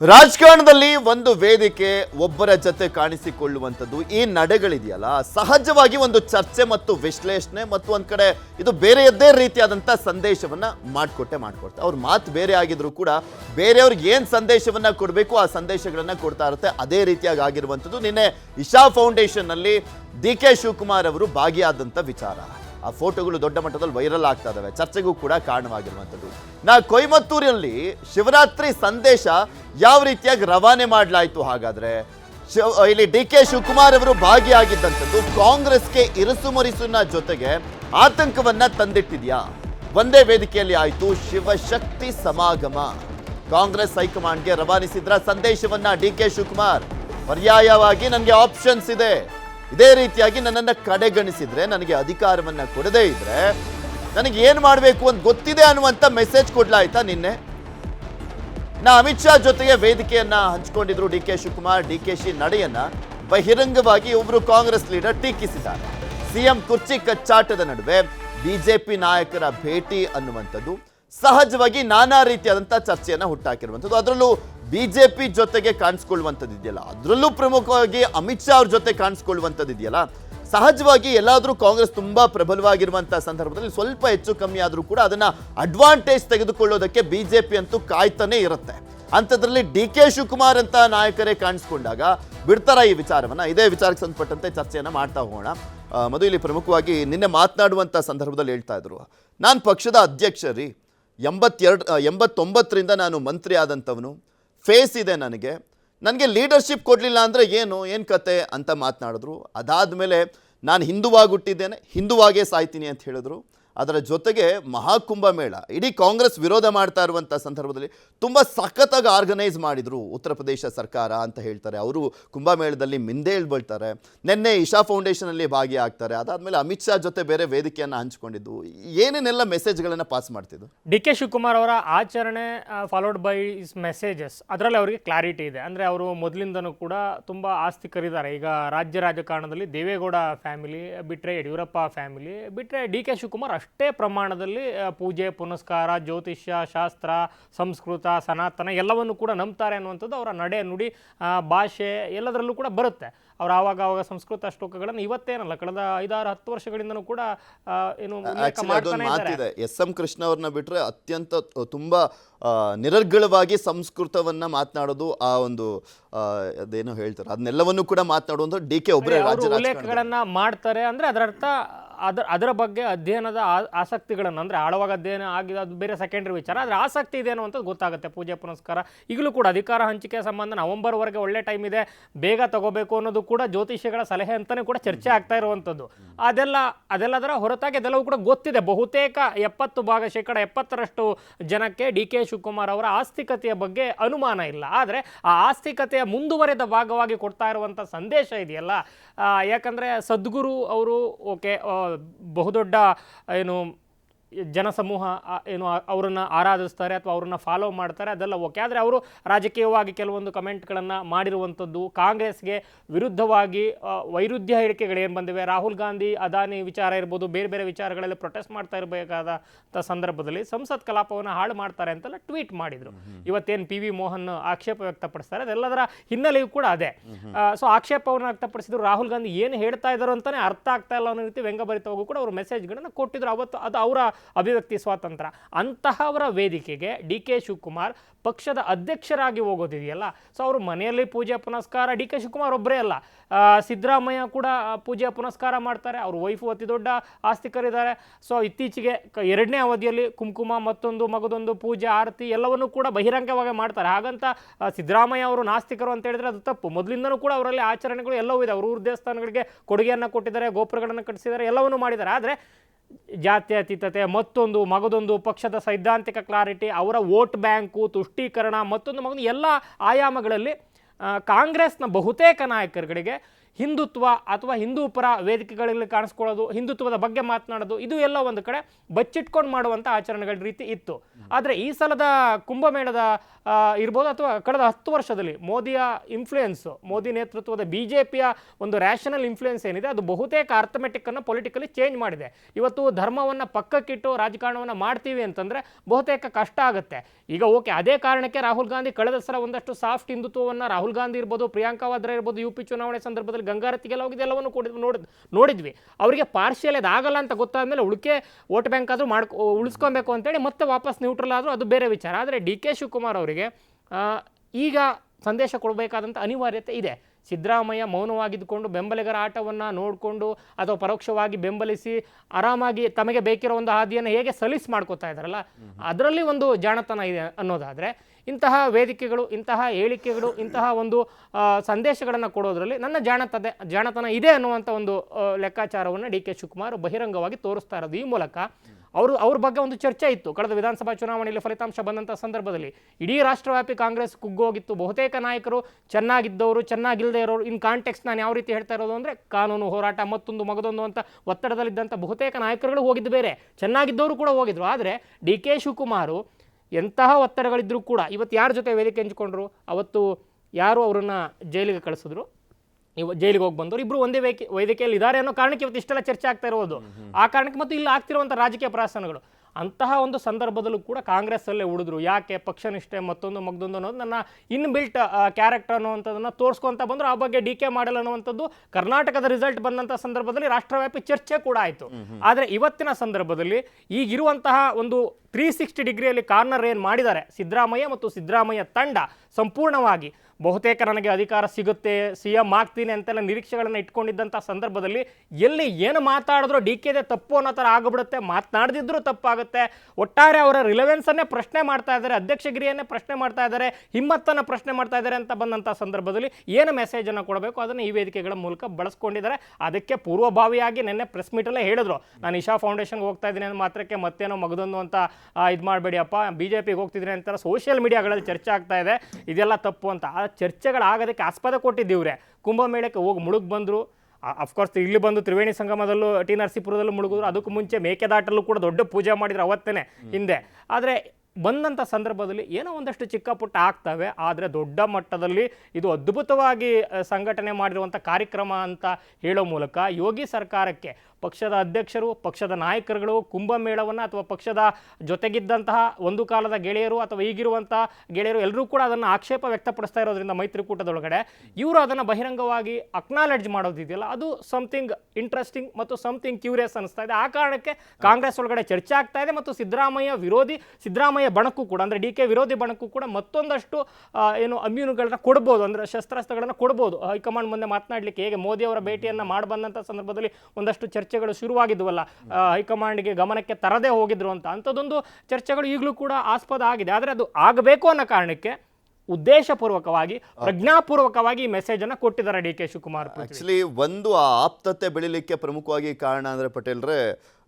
ರಾಜಕಾರಣದಲ್ಲಿ ಒಂದು ವೇದಿಕೆ ಒಬ್ಬರ ಜೊತೆ ಕಾಣಿಸಿಕೊಳ್ಳುವಂಥದ್ದು ಈ ನಡೆಗಳಿದೆಯಲ್ಲ? ಸಹಜವಾಗಿ ಒಂದು ಚರ್ಚೆ ಮತ್ತು ವಿಶ್ಲೇಷಣೆ ಮತ್ತು ಒಂದು ಕಡೆ ಇದು ಬೇರೆಯದ್ದೇ ರೀತಿಯಾದಂಥ ಸಂದೇಶವನ್ನು ಮಾಡಿಕೊಟ್ಟೆ ಮಾಡಿಕೊಡ್ತೆ ಅವ್ರ ಮಾತು ಬೇರೆ ಆಗಿದ್ರೂ ಕೂಡ ಬೇರೆಯವ್ರಿಗೆ ಏನು ಸಂದೇಶವನ್ನು ಕೊಡಬೇಕು, ಆ ಸಂದೇಶಗಳನ್ನು ಕೊಡ್ತಾ ಇರುತ್ತೆ. ಅದೇ ರೀತಿಯಾಗಿ ಆಗಿರುವಂಥದ್ದು. ನಿನ್ನೆ ಇಶಾ ಫೌಂಡೇಶನ್ನಲ್ಲಿ ಡಿ ಕೆ ಶಿವಕುಮಾರ್ ಅವರು ಭಾಗಿಯಾದಂಥ ವಿಚಾರ. ಆ ಫೋಟೋಗಳು ದೊಡ್ಡ ಮಟ್ಟದಲ್ಲಿ ವೈರಲ್ ಆಗ್ತಾ ಇದಾವೆ. ಚರ್ಚೆಗೂ ಕೂಡ ಕಾರಣವಾಗಿರುವಂಥದ್ದು. ನಾ ಕೊಯಮತ್ತೂರಿನಲ್ಲಿ ಶಿವರಾತ್ರಿ ಸಂದೇಶ ಯಾವ ರೀತಿಯಾಗಿ ರವಾನೆ ಮಾಡಲಾಯಿತು ಹಾಗಾದ್ರೆ? ಇಲ್ಲಿ ಡಿ ಕೆ ಶಿವಕುಮಾರ್ ಅವರು ಭಾಗಿಯಾಗಿದ್ದಂಥದ್ದು ಕಾಂಗ್ರೆಸ್ಗೆ ಇರಸು ಮುರಿಸುನ ಜೊತೆಗೆ ಆತಂಕವನ್ನ ತಂದಿಟ್ಟಿದ್ಯಾ? ಒಂದೇ ವೇದಿಕೆಯಲ್ಲಿ ಆಯಿತು, ಶಿವಶಕ್ತಿ ಸಮಾಗಮ. ಕಾಂಗ್ರೆಸ್ ಹೈಕಮಾಂಡ್ಗೆ ರವಾನಿಸಿದ್ರ ಸಂದೇಶವನ್ನ ಡಿ ಕೆ ಶಿವಕುಮಾರ್. ಪರ್ಯಾಯವಾಗಿ ನನಗೆ ಆಪ್ಷನ್ಸ್ ಇದೆ. ಇದೇ ರೀತಿಯಾಗಿ ನನ್ನನ್ನ ಕಡೆಗಣಿಸಿದರೆ, ನನಗೆ ಅಧಿಕಾರವನ್ನ ಕೊಡದೇ ಇದ್ರೆ, ನನಗೆ ಏನು ಮಾಡಬೇಕು ಅಂತ ಗೊತ್ತಿದೆ ಅನ್ನುವಂತ ಮೆಸೇಜ್ ಕೊಡ್ಲಾಯ್ತಾ ನಿನ್ನೆ? ನಾ ಅಮಿತ್ ಶಾ ಜೊತೆಗೆ ವೇದಿಕೆಯನ್ನ ಹಂಚಿಕೊಂಡಿದ್ರು D K Shivakumar, D K she ನಡೆಯನ್ನ. ಬಹಿರಂಗವಾಗಿ ಒಬ್ರು ಕಾಂಗ್ರೆಸ್ ಲೀಡರ್ ಟೀಕಿಸಿದ್ದಾರೆ. ಸಿಎಂ ಕುರ್ಚಿ ಕಚ್ಚಾಟದ ನಡುವೆ ಬಿಜೆಪಿ ನಾಯಕರ ಭೇಟಿ ಅನ್ನುವಂಥದ್ದು, ಸಹಜವಾಗಿ ನಾನಾ ರೀತಿಯಾದಂಥ ಚರ್ಚೆಯನ್ನ ಹುಟ್ಟಾಕಿರುವಂಥದ್ದು. ಅದರಲ್ಲೂ ಬಿಜೆಪಿ ಜೊತೆಗೆ ಕಾಣಿಸ್ಕೊಳ್ಳುವಂಥದ್ದು ಇದೆಯಲ್ಲ? ಅದರಲ್ಲೂ ಪ್ರಮುಖವಾಗಿ ಅಮಿತ್ ಶಾ ಅವ್ರ ಜೊತೆ ಕಾಣಿಸ್ಕೊಳ್ಳುವಂಥದ್ದು ಇದೆಯಲ್ಲ? ಸಹಜವಾಗಿ ಎಲ್ಲಾದರೂ ಕಾಂಗ್ರೆಸ್ ತುಂಬ ಪ್ರಬಲವಾಗಿರುವಂಥ ಸಂದರ್ಭದಲ್ಲಿ ಸ್ವಲ್ಪ ಹೆಚ್ಚು ಕಮ್ಮಿ ಆದರೂ ಕೂಡ ಅದನ್ನು ಅಡ್ವಾಂಟೇಜ್ ತೆಗೆದುಕೊಳ್ಳೋದಕ್ಕೆ ಬಿ ಜೆ ಪಿ ಅಂತೂ ಕಾಯ್ತಾನೆ ಇರುತ್ತೆ. ಅಂಥದ್ರಲ್ಲಿ ಡಿ ಕೆ ಶಿವಕುಮಾರ್ ಅಂತ ನಾಯಕರೇ ಕಾಣಿಸ್ಕೊಂಡಾಗ ಬಿಡ್ತಾರ ಈ ವಿಚಾರವನ್ನ? ಇದೇ ವಿಚಾರಕ್ಕೆ ಸಂಬಂಧಪಟ್ಟಂತೆ ಚರ್ಚೆಯನ್ನು ಮಾಡ್ತಾ ಹೋಗೋಣ. ಮೊದಲು ಇಲ್ಲಿ ಪ್ರಮುಖವಾಗಿ ನಿನ್ನೆ ಮಾತನಾಡುವಂಥ ಸಂದರ್ಭದಲ್ಲಿ ಹೇಳ್ತಾ ಇದ್ರು. ನಾನು ಪಕ್ಷದ ಅಧ್ಯಕ್ಷ ರೀ. ಎಂಬತ್ತೆರಡು ಎಂಬತ್ತೊಂಬತ್ತರಿಂದ ನಾನು ಮಂತ್ರಿ ಆದಂಥವನು. ಫೇಸ್ ಇದೆ ನನಗೆ. ನನಗೆ ಲೀಡರ್ಶಿಪ್ ಕೊಡಲಿಲ್ಲ ಅಂದರೆ ಏನು ಏನು ಕತೆ ಅಂತ ಮಾತನಾಡಿದ್ರು. ಅದಾದಮೇಲೆ ನಾನು ಹಿಂದುವಾಗಿ ಹುಟ್ಟಿದ್ದೇನೆ ಹಿಂದುವಾಗೇ ಸಾಯ್ತೀನಿ ಅಂತ ಹೇಳಿದ್ರು. ಅದರ ಜೊತೆಗೆ ಮಹಾಕುಂಭ ಮೇಳ. ಇಡೀ ಕಾಂಗ್ರೆಸ್ ವಿರೋಧ ಮಾಡ್ತಾ ಇರುವಂಥ ಸಂದರ್ಭದಲ್ಲಿ ತುಂಬ ಸಖತ್ತಾಗಿ ಆರ್ಗನೈಸ್ ಮಾಡಿದರು ಉತ್ತರ ಪ್ರದೇಶ ಸರ್ಕಾರ ಅಂತ ಹೇಳ್ತಾರೆ. ಅವರು ಕುಂಭಮೇಳದಲ್ಲಿ ಮಿಂದೆ ಇಳ್ಬಳ್ತಾರೆ. ನಿನ್ನೆ ಇಶಾ ಫೌಂಡೇಶನಲ್ಲಿ ಭಾಗಿಯಾಗ್ತಾರೆ. ಅದಾದಮೇಲೆ ಅಮಿತ್ ಶಾ ಜೊತೆ ಬೇರೆ ವೇದಿಕೆಯನ್ನು ಹಂಚ್ಕೊಂಡಿದ್ದು. ಏನೇನೆಲ್ಲ ಮೆಸೇಜ್ಗಳನ್ನು ಪಾಸ್ ಮಾಡ್ತಿದ್ದು? ಡಿ ಕೆ ಶಿವಕುಮಾರ್ ಅವರ ಆಚರಣೆ ಫಾಲೋಡ್ ಬೈ ಇಸ್ ಮೆಸೇಜಸ್ ಅದರಲ್ಲಿ ಅವರಿಗೆ ಕ್ಲಾರಿಟಿ ಇದೆ. ಅಂದರೆ ಅವರು ಮೊದಲಿಂದನೂ ಕೂಡ ತುಂಬ ಆಸ್ತಿಕರಿದ್ದಾರೆ. ಈಗ ರಾಜ್ಯ ರಾಜಕಾರಣದಲ್ಲಿ ದೇವೇಗೌಡ ಫ್ಯಾಮಿಲಿ ಬಿಟ್ಟರೆ ಯಡಿಯೂರಪ್ಪ ಫ್ಯಾಮಿಲಿ ಬಿಟ್ಟರೆ ಡಿ ಕೆ ಶಿವಕುಮಾರ್ ಅಷ್ಟೇ ಪ್ರಮಾಣದಲ್ಲಿ ಪೂಜೆ ಪುನಸ್ಕಾರ ಜ್ಯೋತಿಷ್ಯ ಶಾಸ್ತ್ರ ಸಂಸ್ಕೃತ ಸನಾತನ ಎಲ್ಲವನ್ನು ಕೂಡ ನಂಬ್ತಾರೆ ಅನ್ನುವಂಥದ್ದು ಅವರ ನಡೆ ನುಡಿ ಆ, ಭಾಷೆ ಎಲ್ಲದರಲ್ಲೂ ಕೂಡ ಬರುತ್ತೆ. ಅವ್ರು ಆವಾಗ ಆವಾಗ ಸಂಸ್ಕೃತ ಶ್ಲೋಕಗಳನ್ನು ಇವತ್ತೇನಲ್ಲ ಕಳೆದ ಐದಾರು ಹತ್ತು ವರ್ಷಗಳಿಂದನೂ ಕೂಡ ಏನು ಮಾತಿದೆ. ಎಸ್ ಎಂ ಕೃಷ್ಣ ಅವ್ರನ್ನ ಬಿಟ್ರೆ ಅತ್ಯಂತ ತುಂಬ ನಿರರ್ಗಳವಾಗಿ ಸಂಸ್ಕೃತವನ್ನ ಮಾತನಾಡೋದು ಆ ಒಂದು ಅದೇನೋ ಹೇಳ್ತಾರೆ ಅದನ್ನೆಲ್ಲವನ್ನು ಕೂಡ ಮಾತನಾಡುವಂಥ ಡಿ ಕೆ ಒಬ್ಬರೇ ಉಲ್ಲೇಖಗಳನ್ನ ಮಾಡ್ತಾರೆ ಅಂದ್ರೆ ಅದರರ್ಥ ಅದರ ಅದರ ಬಗ್ಗೆ ಅಧ್ಯಯನದ ಆಸಕ್ತಿಗಳನ್ನು ಅಂದರೆ ಆಳವಾಗ ಅಧ್ಯಯನ ಆಗಿದೆ ಅದು ಬೇರೆ ಸೆಕೆಂಡ್ರಿ ವಿಚಾರ ಆದರೆ ಆಸಕ್ತಿ ಇದೆ ಅನ್ನುವಂಥದ್ದು ಗೊತ್ತಾಗುತ್ತೆ ಪೂಜೆ ಪುನಸ್ಕಾರ. ಈಗಲೂ ಕೂಡ ಅಧಿಕಾರ ಹಂಚಿಕೆ ಸಂಬಂಧ ನವೆಂಬರ್ವರೆಗೆ ಒಳ್ಳೆ ಟೈಮ್ ಇದೆ ಬೇಗ ತಗೋಬೇಕು ಅನ್ನೋದು ಕೂಡ ಜ್ಯೋತಿಷಿಗಳ ಸಲಹೆ ಅಂತಲೇ ಕೂಡ ಚರ್ಚೆ ಆಗ್ತಾ ಇರುವಂಥದ್ದು. ಅದೆಲ್ಲ ಅದೆಲ್ಲದರ ಹೊರತಾಗಿ ಅದೆಲ್ಲವೂ ಕೂಡ ಗೊತ್ತಿದೆ. ಬಹುತೇಕ ಎಪ್ಪತ್ತು ಭಾಗ ಶೇಕಡ ಎಪ್ಪತ್ತರಷ್ಟು ಜನಕ್ಕೆ ಡಿ ಕೆ ಶಿವಕುಮಾರ್ ಅವರ ಆಸ್ತಿಕತೆಯ ಬಗ್ಗೆ ಅನುಮಾನ ಇಲ್ಲ. ಆದರೆ ಆ ಆಸ್ತಿಕತೆಯ ಮುಂದುವರೆದ ಭಾಗವಾಗಿ ಕೊಡ್ತಾ ಇರುವಂಥ ಸಂದೇಶ ಇದೆಯಲ್ಲ? ಯಾಕಂದ್ರೆ ಸದ್ಗುರು ಅವರು ಓಕೆ ಬಹುದೊಡ್ಡ ಏನು ಜನಸಮೂಹ ಏನು ಅವರನ್ನು ಆರಾಧಿಸ್ತಾರೆ ಅಥವಾ ಅವ್ರನ್ನ ಫಾಲೋ ಮಾಡ್ತಾರೆ ಅದೆಲ್ಲ ಓಕೆ ಆದರೆ ಅವರು ರಾಜಕೀಯವಾಗಿ ಕೆಲವೊಂದು ಕಮೆಂಟ್ಗಳನ್ನು ಮಾಡಿರುವಂಥದ್ದು ಕಾಂಗ್ರೆಸ್ಗೆ ವಿರುದ್ಧವಾಗಿ ವೈರುಧ್ಯ ಹೇಳಿಕೆಗಳೇನು ಬಂದಿವೆ? ರಾಹುಲ್ ಗಾಂಧಿ ಅದಾನಿ ವಿಚಾರ ಇರ್ಬೋದು ಬೇರೆ ಬೇರೆ ವಿಚಾರಗಳಲ್ಲಿ ಪ್ರೊಟೆಸ್ಟ್ ಮಾಡ್ತಾ ಇರಬೇಕಾದಂಥ ಸಂದರ್ಭದಲ್ಲಿ ಸಂಸತ್ ಕಲಾಪವನ್ನು ಹಾಳು ಮಾಡ್ತಾರೆ ಅಂತೆಲ್ಲ ಟ್ವೀಟ್ ಮಾಡಿದ್ರು. ಇವತ್ತೇನು ಪಿ ವಿ ಮೋಹನ್ ಆಕ್ಷೇಪ ವ್ಯಕ್ತಪಡಿಸ್ತಾರೆ? ಅದೆಲ್ಲದರ ಹಿನ್ನೆಲೆಯೂ ಕೂಡ ಅದೇ. ಸೊ ಆಕ್ಷೇಪವನ್ನು ವ್ಯಕ್ತಪಡಿಸಿದ್ರು. ರಾಹುಲ್ ಗಾಂಧಿ ಏನು ಹೇಳ್ತಾ ಇದ್ದಾರೆ ಅಂತಾನೆ ಅರ್ಥ ಆಗ್ತಾ ಇಲ್ಲ ಅನ್ನೋ ರೀತಿ ವ್ಯಂಗಭರಿತವಾಗೂ ಕೂಡ ಅವರು ಮೆಸೇಜ್ಗಳನ್ನು ಕೊಟ್ಟಿದ್ರು. ಅವತ್ತು ಅದು ಅವರ ಅಭಿವ್ಯಕ್ತಿ ಸ್ವಾತಂತ್ರ್ಯ ಅಂತಹವರ ವೇದಿಕೆಗೆ ಡಿ ಕೆ ಶಿವಕುಮಾರ್ ಪಕ್ಷದ ಅಧ್ಯಕ್ಷರಾಗಿ ಹೋಗೋದಿದೆಯಲ್ಲ? ಸೊ ಅವರು ಮನೆಯಲ್ಲಿ ಪೂಜೆ ಪುನಸ್ಕಾರ ಡಿ ಕೆ ಶಿವಕುಮಾರ್ ಒಬ್ಬರೇ ಅಲ್ಲ. ಸಿದ್ದರಾಮಯ್ಯ ಕೂಡ ಪೂಜೆ ಪುನಸ್ಕಾರ ಮಾಡ್ತಾರೆ. ಅವ್ರ ವೈಫು ಅತಿ ದೊಡ್ಡ ಆಸ್ತಿಕರಿದ್ದಾರೆ. ಸೊ ಇತ್ತೀಚೆಗೆ ಎರಡನೇ ಅವಧಿಯಲ್ಲಿ ಕುಂಕುಮ, ಮತ್ತೊಂದು ಮಗದೊಂದು ಪೂಜೆ, ಆರತಿ ಎಲ್ಲವನ್ನೂ ಕೂಡ ಬಹಿರಂಗವಾಗಿ ಮಾಡ್ತಾರೆ. ಹಾಗಂತ ಸಿದ್ದರಾಮಯ್ಯ ಅವರು ನಾಸ್ತಿಕರು ಅಂತ ಹೇಳಿದ್ರೆ ಅದು ತಪ್ಪು. ಮೊದಲಿಂದನೂ ಕೂಡ ಅವರಲ್ಲಿ ಆಚರಣೆಗಳು ಎಲ್ಲವೂ ಇದೆ. ಅವರು ಊರ ದೇವಸ್ಥಾನಗಳಿಗೆ ಕೊಡುಗೆಯನ್ನು ಕೊಟ್ಟಿದ್ದಾರೆ, ಗೋಪುರಗಳನ್ನು ಕಟ್ಟಿಸಿದ್ದಾರೆ, ಎಲ್ಲವನ್ನೂ ಮಾಡಿದ್ದಾರೆ. ಆದರೆ ಜಾತ್ಯತೀತತೆ ಮತ್ತೊಂದು ಮಗದೊಂದು ಪಕ್ಷದ ಸೈದ್ಧಾಂತಿಕ ಕ್ಲಾರಿಟಿ ಅವರ ವೋಟ್ ಬ್ಯಾಂಕು ತುಷ್ಟೀಕರಣ ಮತ್ತೊಂದು ಮಗ ಎಲ್ಲ ಆಯಾಮಗಳಲ್ಲಿ ಕಾಂಗ್ರೆಸ್ನ ಬಹುತೇಕ ನಾಯಕರುಗಳಿಗೆ ಹಿಂದುತ್ವ ಅಥವಾ ಹಿಂದೂ ಪರ ವೇದಿಕೆಗಳಲ್ಲಿ ಕಾಣಿಸ್ಕೊಳ್ಳೋದು, ಹಿಂದುತ್ವದ ಬಗ್ಗೆ ಮಾತನಾಡೋದು, ಇದು ಎಲ್ಲ ಒಂದು ಕಡೆ ಬಚ್ಚಿಟ್ಕೊಂಡು ಮಾಡುವಂಥ ಆಚರಣೆಗಳ ರೀತಿ ಇತ್ತು. ಆದರೆ ಈ ಸಲದ ಕುಂಭಮೇಳದ ಇರ್ಬೋದು ಅಥವಾ ಕಳೆದ ಹತ್ತು ವರ್ಷದಲ್ಲಿ ಮೋದಿಯ ಇನ್ಫ್ಲೂಯೆನ್ಸ್ ಮೋದಿ ನೇತೃತ್ವದ ಬಿ ಜೆ ಪಿಯ ಒಂದು ರ್ಯಾಷನಲ್ ಇನ್ಫ್ಲುಯೆನ್ಸ್ ಏನಿದೆ, ಅದು ಬಹುತೇಕ ಅರ್ಥಮೆಟಿಕ್ ಅನ್ನು ಪೊಲಿಟಿಕಲಿ ಚೇಂಜ್ ಮಾಡಿದೆ. ಇವತ್ತು ಧರ್ಮವನ್ನು ಪಕ್ಕಕ್ಕಿಟ್ಟು ರಾಜಕಾರಣವನ್ನು ಮಾಡ್ತೀವಿ ಅಂತಂದರೆ ಬಹುತೇಕ ಕಷ್ಟ ಆಗುತ್ತೆ. ಈಗ ಓಕೆ, ಅದೇ ಕಾರಣಕ್ಕೆ ರಾಹುಲ್ ಗಾಂಧಿ ಕಳೆದ ಸಲ ಒಂದಷ್ಟು ಸಾಫ್ಟ್ ಹಿಂದುತ್ವವನ್ನು, ರಾಹುಲ್ ಗಾಂಧಿ ಇರ್ಬೋದು, ಪ್ರಿಯಾಂಕಾ ವಾದ್ರಾ ಇರ್ಬೋದು ಯು ಪಿ ಚುನಾವಣೆ ಸಂದರ್ಭದಲ್ಲಿ ಗಂಗಾರತಿಗೆಲ್ಲ ಹೋಗಿದ್ದು ಎಲ್ಲವನ್ನು ಕೂಡ ನೋಡಿದ್ ನೋಡಿದ್ವಿ. ಅವರಿಗೆ ಪಾರ್ಶಿಯಲ್ ಆಗಲ್ಲ ಅಂತ ಗೊತ್ತಾದ್ಮೇಲೆ ಉಳಿಕೆ ವೋಟ್ ಬ್ಯಾಂಕ್ ಆದರೂ ಮಾಡ್ಕೊ, ಉಳಿಸ್ಕೊಬೇಕು ಅಂತೇಳಿ ಮತ್ತೆ ವಾಪಸ್ ನ್ಯೂಟ್ರಲ್ ಆದರೂ ಅದು ಬೇರೆ ವಿಚಾರ. ಆದರೆ ಡಿ ಕೆ ಶಿವಕುಮಾರ್ ಅವರಿಗೆ ಈಗ ಸಂದೇಶ ಕೊಡಬೇಕಾದಂಥ ಅನಿವಾರ್ಯತೆ ಇದೆ. ಸಿದ್ದರಾಮಯ್ಯ ಮೌನವಾಗಿದ್ದುಕೊಂಡು ಬೆಂಬಲಿಗರ ಆಟವನ್ನು ನೋಡಿಕೊಂಡು ಅಥವಾ ಪರೋಕ್ಷವಾಗಿ ಬೆಂಬಲಿಸಿ ಆರಾಮಾಗಿ ತಮಗೆ ಬೇಕಿರೋ ಒಂದು ಹಾದಿಯನ್ನು ಹೇಗೆ ಸಲೀಸ್ ಮಾಡ್ಕೋತಾ ಇದ್ದಾರಲ್ಲ, ಅದರಲ್ಲಿ ಒಂದು ಜಾಣತನ ಇದೆ ಅನ್ನೋದಾದರೆ, ಇಂತಹ ವೇದಿಕೆಗಳು, ಇಂತಹ ಹೇಳಿಕೆಗಳು, ಇಂತಹ ಒಂದು ಸಂದೇಶಗಳನ್ನು ಕೊಡೋದರಲ್ಲಿ ನನ್ನ ಜಾಣತದೆ ಜಾಣತನ ಇದೆ ಅನ್ನುವಂಥ ಒಂದು ಲೆಕ್ಕಾಚಾರವನ್ನು ಡಿ ಕೆ ಶಿವಕುಮಾರ್ ಬಹಿರಂಗವಾಗಿ ತೋರಿಸ್ತಾ ಇರೋದು ಈ ಮೂಲಕ. ಅವರು, ಅವ್ರ ಬಗ್ಗೆ ಒಂದು ಚರ್ಚೆ ಇತ್ತು. ಕಳೆದ ವಿಧಾನಸಭಾ ಚುನಾವಣೆಯಲ್ಲಿ ಫಲಿತಾಂಶ ಬಂದಂಥ ಸಂದರ್ಭದಲ್ಲಿ ಇಡೀ ರಾಷ್ಟ್ರವ್ಯಾಪಿ ಕಾಂಗ್ರೆಸ್ ಕುಗ್ಗೋಗಿತ್ತು. ಬಹುತೇಕ ನಾಯಕರು ಚೆನ್ನಾಗಿದ್ದವರು, ಚೆನ್ನಾಗಿಲ್ಲದೆ ಇರೋರು. ಇನ್ ಕಾಂಟೆಕ್ಸ್ಟ್ ನಾನು ಯಾವ ರೀತಿ ಹೇಳ್ತಾ ಇರೋದು ಅಂದರೆ ಕಾನೂನು ಹೋರಾಟ, ಮತ್ತೊಂದು ಮಗದೊಂದು ಅಂತ ಒತ್ತಡದಲ್ಲಿದ್ದಂಥ ಬಹುತೇಕ ನಾಯಕರುಗಳು ಹೋಗಿದ್ದು ಬೇರೆ. ಚೆನ್ನಾಗಿದ್ದವರು ಕೂಡ ಹೋಗಿದ್ರು. ಆದರೆ ಡಿ ಕೆ ಶಿವಕುಮಾರು ಎಂತಹ ಒತ್ತಡಗಳಿದ್ದರೂ ಕೂಡ ಇವತ್ತು ಯಾರ ಜೊತೆ ವೇದಿಕೆ ಹಂಚಿಕೊಂಡ್ರು? ಅವತ್ತು ಯಾರು ಅವರನ್ನು ಜೈಲಿಗೆ ಕಳಿಸಿದ್ರು? ಇವ ಜೈಲಿಗೆ ಹೋಗಿ ಬಂದವರು ಇಬ್ಬರು ಒಂದೇ ವೈಕೆ ವೈದ್ಯಕೀಯಲ್ಲಿ ಇದ್ದಾರೆ ಅನ್ನೋ ಕಾರಣಕ್ಕೆ ಇವತ್ತು ಇಷ್ಟೆಲ್ಲ ಚರ್ಚೆ ಆಗ್ತಾ ಇರೋದು. ಆ ಕಾರಣಕ್ಕೆ ಮತ್ತು ಇಲ್ಲಿ ಆಗ್ತಿರುವಂಥ ರಾಜಕೀಯ ಪ್ರಾಸನಗಳು ಅಂತಹ ಒಂದು ಸಂದರ್ಭದಲ್ಲೂ ಕೂಡ ಕಾಂಗ್ರೆಸ್ಸಲ್ಲೇ ಉಳಿದ್ರು. ಯಾಕೆ ಪಕ್ಷನಿಷ್ಠೆ ಮತ್ತೊಂದು ಮಗ್ದೊಂದು ಅನ್ನೋದು ನನ್ನ ಇನ್ಬಿಲ್ಟ್ ಕ್ಯಾರೆಕ್ಟರ್ ಅನ್ನುವಂಥದ್ದನ್ನು ತೋರಿಸ್ಕೊಂತ ಬಂದರು. ಆ ಬಗ್ಗೆ ಡಿ ಕೆ ಮಾಡಲ್ ಅನ್ನುವಂಥದ್ದು ಕರ್ನಾಟಕದ ರಿಸಲ್ಟ್ ಬಂದಂಥ ಸಂದರ್ಭದಲ್ಲಿ ರಾಷ್ಟ್ರವ್ಯಾಪಿ ಚರ್ಚೆ ಕೂಡ ಆಯಿತು. ಆದರೆ ಇವತ್ತಿನ ಸಂದರ್ಭದಲ್ಲಿ ಈಗಿರುವಂತಹ ಒಂದು ತ್ರೀ ಸಿಕ್ಸ್ಟಿ ಡಿಗ್ರಿಯಲ್ಲಿ ಕಾರ್ನರ್ ಏನು ಮಾಡಿದ್ದಾರೆ? ಸಿದ್ದರಾಮಯ್ಯ ಮತ್ತು ಸಿದ್ದರಾಮಯ್ಯ ತಂಡ ಸಂಪೂರ್ಣವಾಗಿ ಬಹುತೇಕ ನನಗೆ ಅಧಿಕಾರ ಸಿಗುತ್ತೆ ಸಿ ಎಂ ಆಗ್ತೀನಿ ಅಂತೆಲ್ಲ ನಿರೀಕ್ಷೆಗಳನ್ನು ಇಟ್ಕೊಂಡಿದ್ದಂಥ ಸಂದರ್ಭದಲ್ಲಿ ಎಲ್ಲಿ ಏನು ಮಾತಾಡಿದ್ರು ಡಿ ಕೆದೆ ತಪ್ಪು ಅನ್ನೋ ಥರ ಆಗಿಬಿಡುತ್ತೆ, ಮಾತನಾಡದಿದ್ರೂ ತಪ್ಪಾಗುತ್ತೆ. ಒಟ್ಟಾರೆ ಅವರ ರಿಲೆವೆನ್ಸನ್ನೇ ಪ್ರಶ್ನೆ ಮಾಡ್ತಾ ಇದ್ದಾರೆ, ಅಧ್ಯಕ್ಷಗಿರಿಯನ್ನೇ ಪ್ರಶ್ನೆ ಮಾಡ್ತಾ ಇದ್ದಾರೆ ಹಿಮ್ಮತ್ತನ್ನು ಪ್ರಶ್ನೆ ಮಾಡ್ತಾ ಇದ್ದಾರೆ ಅಂತ ಬಂದಂಥ ಸಂದರ್ಭದಲ್ಲಿ ಏನು ಮೆಸೇಜನ್ನು ಕೊಡಬೇಕು? ಅದನ್ನು ಈ ವೇದಿಕೆಗಳ ಮೂಲಕ ಬಳಸ್ಕೊಂಡಿದ್ದಾರೆ. ಅದಕ್ಕೆ ಪೂರ್ವಭಾವಿಯಾಗಿ ನಿನ್ನೆ ಪ್ರೆಸ್ ಮೀಟಲ್ಲೇ ಹೇಳಿದ್ರು. ನಾನು ಇಶಾ ಫೌಂಡೇಶನ್ಗೆ ಹೋಗ್ತಾ ಇದ್ದೀನಿ ಅನ್ನೋ ಮಾತ್ರಕ್ಕೆ ಮತ್ತೇನೋ ಮಗದೊಂದು ಅಂತ ಇದು ಮಾಡಬೇಡಿಯಪ್ಪ ಬಿ ಜೆ ಪಿಗೆ ಹೋಗ್ತಿದ್ರೆ ಅಂತಾರೆ ಸೋಷಿಯಲ್ ಮೀಡಿಯಾಗಳಲ್ಲಿ ಚರ್ಚೆ ಆಗ್ತಾ ಇದೆ. ಇದೆಲ್ಲ ತಪ್ಪು ಅಂತ. ಆ ಚರ್ಚೆಗಳಾಗೋದಕ್ಕೆ ಆಸ್ಪದ ಕೊಟ್ಟಿದ್ದೀವ್ರೆ ಕುಂಭಮೇಳಕ್ಕೆ ಹೋಗಿ ಮುಳುಗ್ ಬಂದರು. ಅಫ್ಕೋರ್ಸ್ ಇಲ್ಲಿ ಬಂದು ತ್ರಿವೇಣಿ ಸಂಗಮದಲ್ಲೂ, ಟಿ ನರಸೀಪುರದಲ್ಲೂ ಮುಳುಗಿದ್ರು. ಅದಕ್ಕೂ ಮುಂಚೆ ಮೇಕೆದಾಟಲ್ಲೂ ಕೂಡ ದೊಡ್ಡ ಪೂಜೆ ಮಾಡಿದ್ರು ಅವತ್ತೇ ಹಿಂದೆ. ಆದರೆ ಬಂದಂಥ ಸಂದರ್ಭದಲ್ಲಿ ಏನೋ ಒಂದಷ್ಟು ಚಿಕ್ಕ ಪುಟ್ಟ ಆಗ್ತವೆ. ಆದರೆ ದೊಡ್ಡ ಮಟ್ಟದಲ್ಲಿ ಇದು ಅದ್ಭುತವಾಗಿ ಸಂಘಟನೆ ಮಾಡಿರುವಂಥ ಕಾರ್ಯಕ್ರಮ ಅಂತ ಹೇಳೋ ಮೂಲಕ ಯೋಗಿ ಸರ್ಕಾರಕ್ಕೆ ಪಕ್ಷದ ಅಧ್ಯಕ್ಷರು, ಪಕ್ಷದ ನಾಯಕರುಗಳು ಕುಂಭಮೇಳವನ್ನು ಅಥವಾ ಪಕ್ಷದ ಜೊತೆಗಿದ್ದಂತಹ ಒಂದು ಕಾಲದ ಗೆಳೆಯರು ಅಥವಾ ಈಗಿರುವಂತಹ ಗೆಳೆಯರು ಎಲ್ಲರೂ ಕೂಡ ಅದನ್ನು ಆಕ್ಷೇಪ ವ್ಯಕ್ತಪಡಿಸ್ತಾ ಇರೋದ್ರಿಂದ ಮೈತ್ರಿಕೂಟದೊಳಗಡೆ ಇವರು ಅದನ್ನು ಬಹಿರಂಗವಾಗಿ ಅಕ್ನಾಲೆಡ್ಜ್ ಮಾಡೋದಿದೆಯಲ್ಲ ಅದು ಸಮಥಿಂಗ್ ಇಂಟ್ರೆಸ್ಟಿಂಗ್ ಮತ್ತು ಸಮಥಿಂಗ್ ಕ್ಯೂರಿಯಸ್ ಅನಿಸ್ತಾ ಇದೆ. ಆ ಕಾರಣಕ್ಕೆ ಕಾಂಗ್ರೆಸ್ ಒಳಗಡೆ ಚರ್ಚೆ ಆಗ್ತಾ ಇದೆ ಮತ್ತು ಸಿದ್ದರಾಮಯ್ಯ ವಿರೋಧಿ, ಸಿದ್ದರಾಮಯ್ಯ ಬಣಕ್ಕೂ ಕೂಡ, ಅಂದರೆ ಡಿ ಕೆ ವಿರೋಧಿ ಬಣಕ್ಕೂ ಕೂಡ ಮತ್ತೊಂದಷ್ಟು ಏನು ಅಮ್ಯೂನುಗಳನ್ನ ಕೊಡ್ಬೋದು, ಅಂದರೆ ಶಸ್ತ್ರಾಸ್ತ್ರಗಳನ್ನು ಕೊಡ್ಬೋದು. ಹೈಕಮಾಂಡ್ ಮುಂದೆ ಮಾತನಾಡಲಿಕ್ಕೆ ಹೇಗೆ ಮೋದಿ ಅವರ ಭೇಟಿಯನ್ನು ಮಾಡಿ ಬಂದಂಥ ಸಂದರ್ಭದಲ್ಲಿ ಒಂದಷ್ಟು ಚರ್ಚೆಗಳು ಶುರುವಾಗಿದ್ವಲ್ಲ ಹೈಕಮಾಂಡ್ ಹೈಕಮಾಂಡ್ಗೆ ಗಮನಕ್ಕೆ ತರದೇ ಹೋಗಿದ್ರು ಅಂತ. ಅಂಥದ್ದೊಂದು ಚರ್ಚೆಗಳು ಈಗಲೂ ಕೂಡ ಆಸ್ಪದ ಆಗಿದೆ. ಆದರೆ ಅದು ಆಗಬೇಕು ಅನ್ನೋ ಕಾರಣಕ್ಕೆ ಉದ್ದೇಶಪೂರ್ವಕವಾಗಿ ಪ್ರಜ್ಞಾಪೂರ್ವಕವಾಗಿ ಈ ಮೆಸೇಜನ್ನು ಕೊಟ್ಟಿದ್ದಾರೆ ಡಿ ಕೆ ಶಿವಕುಮಾರ್. ಆಕ್ಚುಲಿ ಒಂದು ಆ ಆಪ್ತತೆ ಬೆಳಿಲಿಕ್ಕೆ ಪ್ರಮುಖವಾಗಿ ಕಾರಣ ಅಂದ್ರೆ ಪಟೇಲ್ರೆ